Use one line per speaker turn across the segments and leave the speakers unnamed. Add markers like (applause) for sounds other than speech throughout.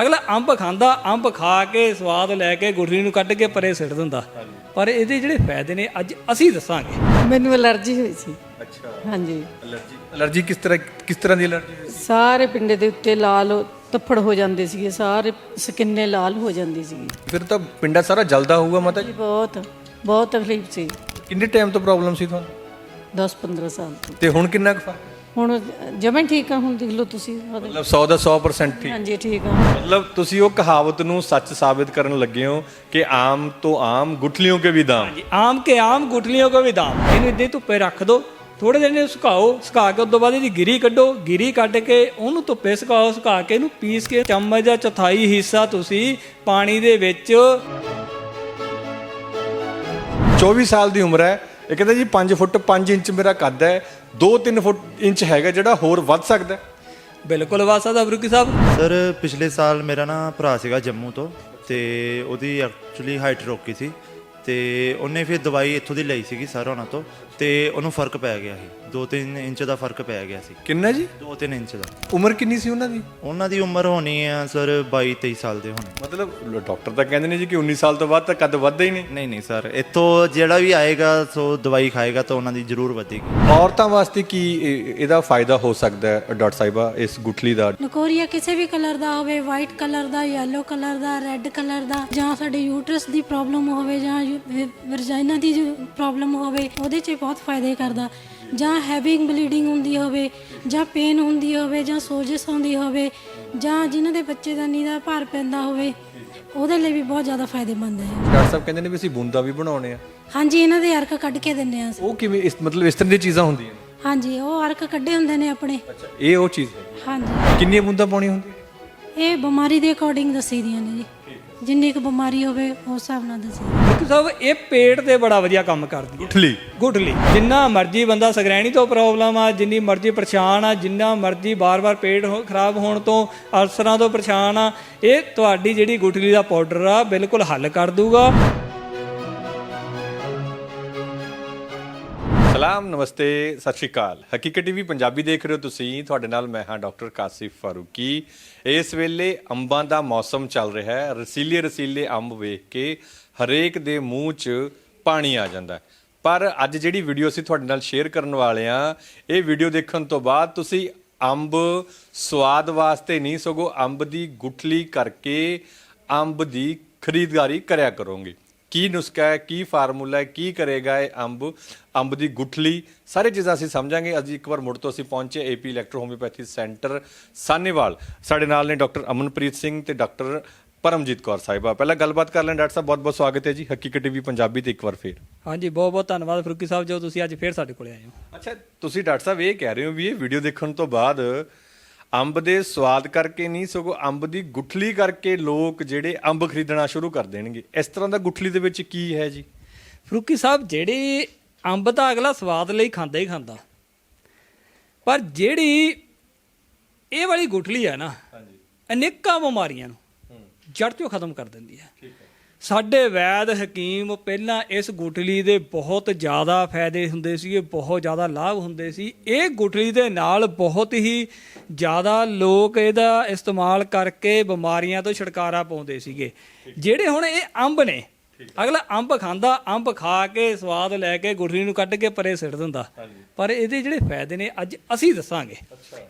ਅਗਲਾ ਅੰਬ ਖਾਂਦਾ ਅੰਬ ਖਾ ਕੇ ਸਵਾਦ ਲੈ ਕੇ ਗੁਠਲੀ ਨੂੰ ਕੱਢ ਕੇ ਪਰੇ ਸਿੱਟ ਦਿੰਦਾ। ਪਰ ਇਹਦੇ ਜਿਹੜੇ ਫਾਇਦੇ ਨੇ ਅੱਜ ਅਸੀਂ ਦੱਸਾਂਗੇ।
ਮੈਨੂੰ ਅਲਰਜੀ ਹੋਈ ਸੀ।
ਅੱਛਾ।
ਹਾਂਜੀ।
ਅਲਰਜੀ ਅਲਰਜੀ ਕਿਸ ਤਰ੍ਹਾਂ ਕਿਸ ਤਰ੍ਹਾਂ ਦੀ ਅਲਰਜੀ
ਸਾਰੇ ਪਿੰਡੇ ਦੇ ਉੱਤੇ ਲਾਲ ਤੱਫੜ ਹੋ ਜਾਂਦੇ ਸੀਗੇ ਸਾਰੇ ਸਕਿੰਨੇ ਲਾਲ ਹੋ ਜਾਂਦੀ ਸੀਗੀ।
ਫਿਰ ਤਾਂ ਪਿੰਡਾ ਸਾਰਾ ਜਲਦਾ ਹੋਊਗਾ ਮਾਤਾ ਜੀ?
ਬਹੁਤ ਬਹੁਤ ਤਕਲੀਫ ਸੀ।
ਕਿੰਨੇ ਟਾਈਮ ਤੋਂ ਪ੍ਰੋਬਲਮ ਸੀ ਤੁਹਾਨੂੰ?
10 15 ਸਾਲ ਤੋਂ।
ਤੇ ਹੁਣ ਕਿੰਨਾ ਕੁ ਫ਼ਰਕ?
ਹੁਣ ਜਮੇ ਠੀਕ ਆ ਹੁਣ ਦੇਖ ਲਓ ਤੁਸੀਂ ਉਹਦੇ-
ਮਤਲਬ 100 ਦਾ 100% ਠੀਕ।
ਹਾਂਜੀ ਠੀਕ ਆ।
ਮਤਲਬ ਤੁਸੀਂ ਉਹ ਕਹਾਵਤ ਨੂੰ ਸੱਚ ਸਾਬਿਤ ਕਰਨ ਲੱਗੇ ਹੋ ਕਿ ਆਮ ਤੋਂ ਆਮ ਗੁਠਲੀਆਂ ਕੇ ਵੀ ਦਾਮ।
ਜੀ ਆਮ ਕੇ ਆਮ ਗੁਠਲੀਆਂ ਕੋ ਵੀ ਦਾਮ। ਇਹਨੂੰ ਇੱਦਾਂ ਹੀ ਧੁੱਪੇ ਰੱਖ ਦਿਓ ਥੋੜੇ ਦਿਨ ਇਹਨੂੰ ਸੁਕਾਓ ਸੁਕਾ ਕੇ ਉਸ ਤੋਂ ਬਾਅਦ ਇਹਦੀ ਗਿਰੀ ਕੱਢੋ ਗਿਰੀ ਕੱਢ ਕੇ ਉਹਨੂੰ ਧੁੱਪੇ ਸੁਕਾਓ ਸੁਕਾ ਕੇ ਇਹਨੂੰ ਪੀਸ ਕੇ ਚਮਚ ਦਾ ਚੌਥਾਈ ਹਿੱਸਾ ਤੁਸੀਂ ਪਾਣੀ ਦੇ ਵਿੱਚ।
24 ਸਾਲ ਦੀ ਉਮਰ ਹੈ। ਇਹ ਕਹਿੰਦਾ ਜੀ 5 ਫੁੱਟ 5 ਇੰਚ ਮੇਰਾ ਕੱਦ ਹੈ। 2-3 ਫੁੱਟ ਇੰਚ ਹੈਗਾ ਜਿਹੜਾ ਹੋਰ ਵੱਧ ਸਕਦਾ ਹੈ।
ਬਿਲਕੁਲ ਵਾਸਾ ਦਾ ਬਰੂਕੀ ਸਾਹਿਬ
ਸਰ ਪਿਛਲੇ ਸਾਲ ਮੇਰਾ ਨਾ ਭਰਾ ਸੀਗਾ ਜੰਮੂ ਤੋਂ ਤੇ ਉਹਦੀ ਐਕਚੁਅਲੀ ਹਾਈਟ ਰੋਕੀ ਸੀ ਤੇ ਉਹਨੇ ਫਿਰ ਦਵਾਈ ਇੱਥੋਂ ਦੀ ਲਈ ਸੀਗੀ ਸਰ ਉਹਨਾਂ ਤੋਂ ਤੇ ਉਹਨੂੰ ਫ਼ਰਕ ਪੈ ਗਿਆ ਸੀ। 2-3 ਇੰਚ ਦਾ ਫ਼ਰਕ ਪੈ ਗਿਆ ਸੀ।
ਕਿੰਨਾ ਜੀ?
2-3 ਇੰਚ ਦਾ।
ਉਮਰ ਕਿੰਨੀ ਸੀ ਉਹਨਾਂ ਦੀ?
ਉਹਨਾਂ ਦੀ ਉਮਰ ਹੋਣੀ ਹੈ ਸਰ 22-23 ਸਾਲ ਦੇ ਹੋਣੇ।
ਮਤਲਬ ਡਾਕਟਰ ਤਾਂ ਕਹਿੰਦੇ ਨੇ ਜੀ ਕਿ 19 ਸਾਲ ਤੋਂ ਬਾਅਦ ਤਾਂ ਕੱਦ ਵੱਧਦਾ ਹੀ ਨਹੀਂ।
ਨਹੀਂ ਨਹੀਂ ਸਰ ਇੱਥੋਂ ਜਿਹੜਾ ਵੀ ਆਏਗਾ ਸੋ ਦਵਾਈ ਖਾਏਗਾ ਤਾਂ ਉਹਨਾਂ ਦੀ ਜ਼ਰੂਰ ਵਧੇਗੀ।
ਔਰਤਾਂ ਵਾਸਤੇ ਕੀ ਇਹ- ਇਹਦਾ ਫਾਇਦਾ ਹੋ ਸਕਦਾ ਹੈ ਡਾਕਟਰ ਸਾਹਿਬਾ ਇਸ ਗੁਠਲੀ ਦਾ?
ਲਕੋਰੀਆ ਕਿਸੇ ਵੀ ਕਲਰ ਦਾ ਹੋਵੇ ਵਾਈਟ ਕਲਰ ਦਾ ਯੈਲੋ ਕਲਰ ਦਾ ਰੈੱਡ ਕਲਰ ਦਾ ਜਾਂ ਸਾਡੇ ਯੂਟਰਸ ਦੀ ਪ੍ਰੋਬਲਮ ਹੋਵੇ ਜਾਂ ਵਰਜਾਈਨਾ ਦੀ ਪ੍ਰੋਬਲਮ ਹੋਵੇ ਉਹਦੇ 'ਚ ਬਹੁਤ ਫਾਇਦੇ ਕਰਦਾ। ਜਾਂ ਹੈਵਿੰਗ ਬਲੀਡਿੰਗ ਹੁੰਦੀ ਹੋਵੇ ਜਾਂ ਪੇਨ ਹੁੰਦੀ ਹੋਵੇ ਜਾਂ ਸੋਜਸ ਹੁੰਦੀ ਹੋਵੇ ਜਾਂ ਜਿਨ੍ਹਾਂ ਦੇ ਬੱਚੇ ਦਾ ਨੀਂਦ ਭਾਰ ਪੈਂਦਾ ਹੋਵੇ ਉਹਦੇ ਲਈ ਵੀ ਬਹੁਤ ਜ਼ਿਆਦਾ ਫਾਇਦੇਮੰਦ ਹੈ।
ਡਾਕਟਰ ਸਾਹਿਬ ਕਹਿੰਦੇ ਨੇ ਵੀ ਅਸੀਂ ਬੂੰਦਾ ਵੀ ਬਣਾਉਣੇ ਆ।
ਹਾਂਜੀ ਇਹਨਾਂ ਦੇ ਅਰਕ ਕੱਢ ਕੇ ਦਿੰਦੇ ਆ
ਉਹ ਕਿਵੇਂ ਇਸ ਮਤਲਬ ਇਸ ਤਰ੍ਹਾਂ ਦੀਆਂ ਚੀਜ਼ਾਂ ਹੁੰਦੀਆਂ ਨੇ?
ਹਾਂਜੀ ਉਹ ਅਰਕ ਕੱਢੇ ਹੁੰਦੇ ਨੇ ਆਪਣੇ।
ਅੱਛਾ ਇਹ ਉਹ ਚੀਜ਼ ਹੈ।
ਹਾਂਜੀ।
ਕਿੰਨੀਆਂ ਬੂੰਦਾਂ ਪਾਉਣੀਆਂ ਹੁੰਦੀਆਂ?
ਇਹ ਬਿਮਾਰੀ ਦੇ ਅਕੋਰਡਿੰਗ ਦੱਸੀ ਦੀਆਂ ਨੇ ਜੀ। ਜਿੰਨੀ ਕੁ ਬਿਮਾਰੀ ਹੋਵੇ ਉਸ ਹਿਸਾਬ ਨਾਲ ਦੱਸੀ।
ਬਰੂਕੀ ਸਾਹਿਬ ਇਹ ਪੇਟ ਤੇ ਬੜਾ ਵਧੀਆ ਕੰਮ ਕਰਦੀ ਹੈ।
ਗੁਠਲੀ।
ਗੁਠਲੀ। ਜਿੰਨਾ ਮਰਜ਼ੀ ਬੰਦਾ ਸਗਰੈਣੀ ਤੋਂ ਪ੍ਰੋਬਲਮ ਆ ਜਿੰਨੀ ਮਰਜ਼ੀ ਪਰੇਸ਼ਾਨ ਆ ਜਿੰਨਾ ਮਰਜ਼ੀ ਬਾਰ-ਬਾਰ ਪੇਟ ਹੋ- ਖਰਾਬ ਹੋਣ ਤੋਂ ਅਲਸਰਾਂ ਤੋਂ ਪਰੇਸ਼ਾਨ ਆ ਇਹ ਤੁਹਾਡੀ ਜਿਹੜੀ ਗੁਠਲੀ ਦਾ ਪਾਊਡਰ ਆ ਬਿਲਕੁਲ ਹੱਲ ਕਰ ਦੂਗਾ।
ਸਲਾਮ, ਨਮਸਤੇ, ਸਤਿ ਸ਼੍ਰੀ ਅਕਾਲ। ਹਕੀਕਤ ਟੀਵੀ ਪੰਜਾਬੀ ਦੇਖ ਰਹੇ ਹੋ ਤੁਸੀਂ। ਤੁਹਾਡੇ ਨਾਲ ਮੈਂ ਹਾਂ ਡਾਕਟਰ ਕਾਸਿਫ ਫਾਰੂਕੀ। ਇਸ ਵੇਲੇ ਅੰਬਾਂ ਦਾ ਮੌਸਮ ਚੱਲ ਰਿਹਾ ਹੈ। ਰਸੀਲੇ ਰਸੀਲੇ ਅੰਬ ਵੇਖ ਕੇ ਹਰੇਕ ਦੇ ਮੂੰਹ 'ਚ ਪਾਣੀ ਆ ਜਾਂਦਾ ਹੈ। ਪਰ ਅੱਜ ਜਿਹੜੀ ਵੀਡੀਓ ਅਸੀਂ ਤੁਹਾਡੇ ਨਾਲ ਸ਼ੇਅਰ ਕਰਨ ਵਾਲੇ ਆ ਇਹ ਵੀਡੀਓ ਦੇਖਣ ਤੋਂ ਬਾਅਦ ਤੁਸੀਂ ਅੰਬ ਸਵਾਦ ਵਾਸਤੇ ਨਹੀਂ, ਸਗੋਂ ਅੰਬ ਦੀ ਗੁਠਲੀ ਕਰਕੇ ਅੰਬ ਦੀ ਖਰੀਦਦਾਰੀ ਕਰਿਆ ਕਰੋਗੇ। ਕੀ ਨੁਸਖਾ ਹੈ ਕੀ ਫਾਰਮੂਲਾ ਹੈ ਕੀ ਕਰੇਗਾ ਇਹ ਅੰਬ ਅੰਬ ਦੀ ਗੁਠਲੀ ਸਾਰੇ ਚੀਜ਼ਾਂ ਅਸੀਂ ਸਮਝਾਂਗੇ। ਅੱਜ ਇੱਕ ਵਾਰ ਮੁੜ ਤੋਂ ਅਸੀਂ ਪਹੁੰਚੇ AP electro homeopathy centre Sahnewal. ਸਾਡੇ ਨਾਲ ਨੇ ਡਾਕਟਰ ਅਮਨਪ੍ਰੀਤ ਸਿੰਘ ਤੇ ਡਾਕਟਰ ਪਰਮਜੀਤ ਕੌਰ ਸਾਹਿਬਾ। ਪਹਿਲਾਂ ਗੱਲਬਾਤ ਕਰ ਲੈਣ ਡਾਕਟਰ ਸਾਹਿਬ ਬਹੁਤ ਬਹੁਤ ਸਵਾਗਤ ਹੈ ਜੀ। ਹਕੀਕਤ ਟੀਵੀ ਪੰਜਾਬੀ ਤੇ ਇੱਕ ਵਾਰ ਫੇਰ।
ਹਾਂਜੀ ਬਹੁਤ ਬਹੁਤ ਧੰਨਵਾਦ ਫਰੂਕੀ ਸਾਹਿਬ ਜੋ ਤੁਸੀਂ ਅੱਜ ਫੇਰ ਸਾਡੇ ਕੋਲੇ ਆਏ ਹੋ।
ਅੱਛਾ ਤੁਸੀਂ ਡਾਕਟਰ ਸਾਹਿਬ ਇਹ ਕਹਿ ਰਹੇ ਹੋ ਵੀ ਇਹ ਵੀਡੀਓ ਦੇਖਣ ਤੋਂ ਬਾਅਦ ਅੰਬ ਦੇ ਸਵਾਦ ਕਰਕੇ ਨਹੀਂ ਸਗੋਂ ਅੰਬ ਦੀ ਗੁਠਲੀ ਕਰਕੇ ਲੋਕ ਜਿਹੜੇ ਅੰਬ ਖਰੀਦਣਾ ਸ਼ੁਰੂ ਕਰ ਦੇਣਗੇ। ਇਸ ਤਰ੍ਹਾਂ ਦਾ ਗੁਠਲੀ ਦੇ ਵਿੱਚ ਕੀ ਹੈ ਜੀ?
ਫਰੂਕੀ ਸਾਹਿਬ ਜਿਹੜੇ ਅੰਬ ਤਾਂ ਅਗਲਾ ਸਵਾਦ ਲਈ ਖਾਂਦਾ ਹੀ ਖਾਂਦਾ। ਪਰ ਜਿਹੜੀ ਇਹ ਵਾਲੀ ਗੁਠਲੀ ਹੈ ਨਾ ਅਨੇਕਾਂ ਬਿਮਾਰੀਆਂ ਨੂੰ ਜੜ ਤੋਂ ਖਤਮ ਕਰ ਦਿੰਦੀ ਹੈ। ਸਾਡੇ ਵੈਦ ਹਕੀਮ ਪਹਿਲਾਂ ਇਸ ਗੁਠਲੀ ਦੇ ਬਹੁਤ ਜ਼ਿਆਦਾ ਫਾਇਦੇ ਹੁੰਦੇ ਸੀ ਬਹੁਤ ਜ਼ਿਆਦਾ ਲਾਭ ਹੁੰਦੇ ਸੀ। ਇਹ ਗੁਠਲੀ ਦੇ ਨਾਲ ਬਹੁਤ ਹੀ ਜ਼ਿਆਦਾ ਲੋਕ ਇਹਦਾ ਇਸਤੇਮਾਲ ਕਰਕੇ ਬਿਮਾਰੀਆਂ ਤੋਂ ਛੁਟਕਾਰਾ ਪਾਉਂਦੇ ਸੀਗੇ। ਜਿਹੜੇ ਹੁਣ ਇਹ ਅੰਬ ਨੇ ਅਗਲਾ ਅੰਬ ਖਾਂਦਾ ਅੰਬ ਖਾ ਕੇ ਸਵਾਦ ਲੈ ਕੇ ਗੁਠਲੀ ਨੂੰ ਕੱਢ ਕੇ ਪਰੇ ਸਿੱਟ ਦਿੰਦਾ। ਪਰ ਇਹਦੇ ਜਿਹੜੇ ਫਾਇਦੇ ਨੇ ਅੱਜ ਅਸੀਂ ਦੱਸਾਂਗੇ।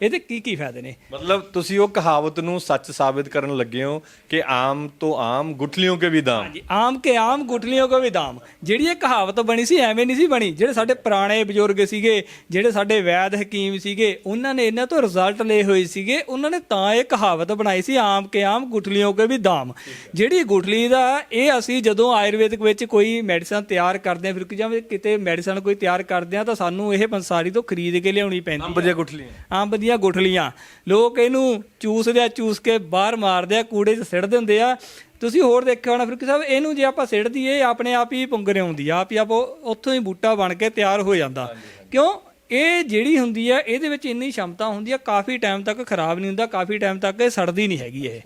ਇਹਦੇ ਕੀ ਕੀ ਫਾਇਦੇ ਨੇ?
ਮਤਲਬ ਤੁਸੀਂ ਉਹ ਕਹਾਵਤ ਨੂੰ ਸੱਚ ਸਾਬਿਤ ਕਰਨ ਲੱਗੇ ਹੋ ਕਿ ਆਮ ਤੋਂ ਆਮ ਗੁਠਲੀਆਂ ਕੇ ਵੀ ਦਾਮ।
ਹਾਂਜੀ ਆਮ ਕੇ ਆਮ ਗੁਠਲੀਆਂ ਕੋ ਵੀ ਦਾਮ। ਜਿਹੜੀ ਇਹ ਕਹਾਵਤ ਬਣੀ ਸੀ ਐਵੇਂ ਨਹੀਂ ਸੀ ਬਣੀ। ਜਿਹੜੇ ਸਾਡੇ ਪੁਰਾਣੇ ਬਜ਼ੁਰਗ ਸੀਗੇ ਜਿਹੜੇ ਸਾਡੇ ਵੈਦ ਹਕੀਮ ਸੀਗੇ ਉਹਨਾਂ ਨੇ ਇਹਨਾਂ ਤੋਂ ਰਿਜ਼ਲਟ ਲਏ ਹੋਏ ਸੀਗੇ। ਉਹਨਾਂ ਨੇ ਤਾਂ ਇਹ ਕਹਾਵਤ ਬਣਾਈ ਸੀ ਆਮ ਕੇ ਆਮ ਗੁਠਲੀਆਂ ਕੋ ਵੀ ਦਾਮ। ਜਿਹੜੀ ਗੁਠਲੀ ਦਾ ਇਹ ਅਸੀਂ ਜਦੋਂ ਆਯੁਰਵੈਦਿਕ ਵਿੱਚ ਕੋਈ ਮੈਡੀਸਨ ਤਿਆਰ ਕਰਦੇ ਆ ਫਿਰ ਕਿ ਜਾਂ ਕਿਤੇ ਮੈਡੀਸਨ ਕੋਈ ਤਿਆਰ ਕਰਦੇ ਆ ਤਾਂ ਸਾਨੂੰ ਇਹ ਪੰਸਾਰੀ ਤੋਂ ਖਰੀਦ ਕੇ ਲਿਆਉਣੀ ਪੈਂਦੀ
ਅੰਬ ਦੀਆਂ ਗੁਠਲੀਆਂ।
ਅੰਬ ਦੀਆਂ ਗੁਠਲੀਆਂ। ਲੋਕ ਇਹਨੂੰ ਚੂਸਦੇ ਆ ਚੂਸ ਕੇ ਬਾਹਰ ਮਾਰਦੇ ਆ ਕੂੜੇ 'ਚ ਸਿੱਟ ਦਿੰਦੇ ਆ। ਤੁਸੀਂ ਹੋਰ ਦੇਖਿਆ ਹੋਣਾ ਫਿਰ ਸਾਹਿਬ ਇਹਨੂੰ ਜੇ ਆਪਾਂ ਸਿੱਟ ਦਈਏ ਆਪਣੇ ਆਪ ਹੀ ਪੁੰਗਰੇ ਆਉਂਦੀ ਆ ਆਪ ਹੀ ਆਪ ਉੱਥੋਂ ਹੀ ਬੂਟਾ ਬਣ ਕੇ ਤਿਆਰ ਹੋ ਜਾਂਦਾ। ਕਿਉਂ? ਇਹ ਜਿਹੜੀ ਹੁੰਦੀ ਆ ਇਹਦੇ ਵਿੱਚ ਇੰਨੀ ਸ਼ਮਤਾ ਹੁੰਦੀ ਆ ਕਾਫੀ ਟਾਈਮ ਤੱਕ ਖਰਾਬ ਨਹੀਂ ਹੁੰਦਾ ਕਾਫੀ ਟਾਈਮ ਤੱਕ ਇਹ ਸੜਦੀ ਨਹੀਂ ਹੈਗੀ ਇਹ।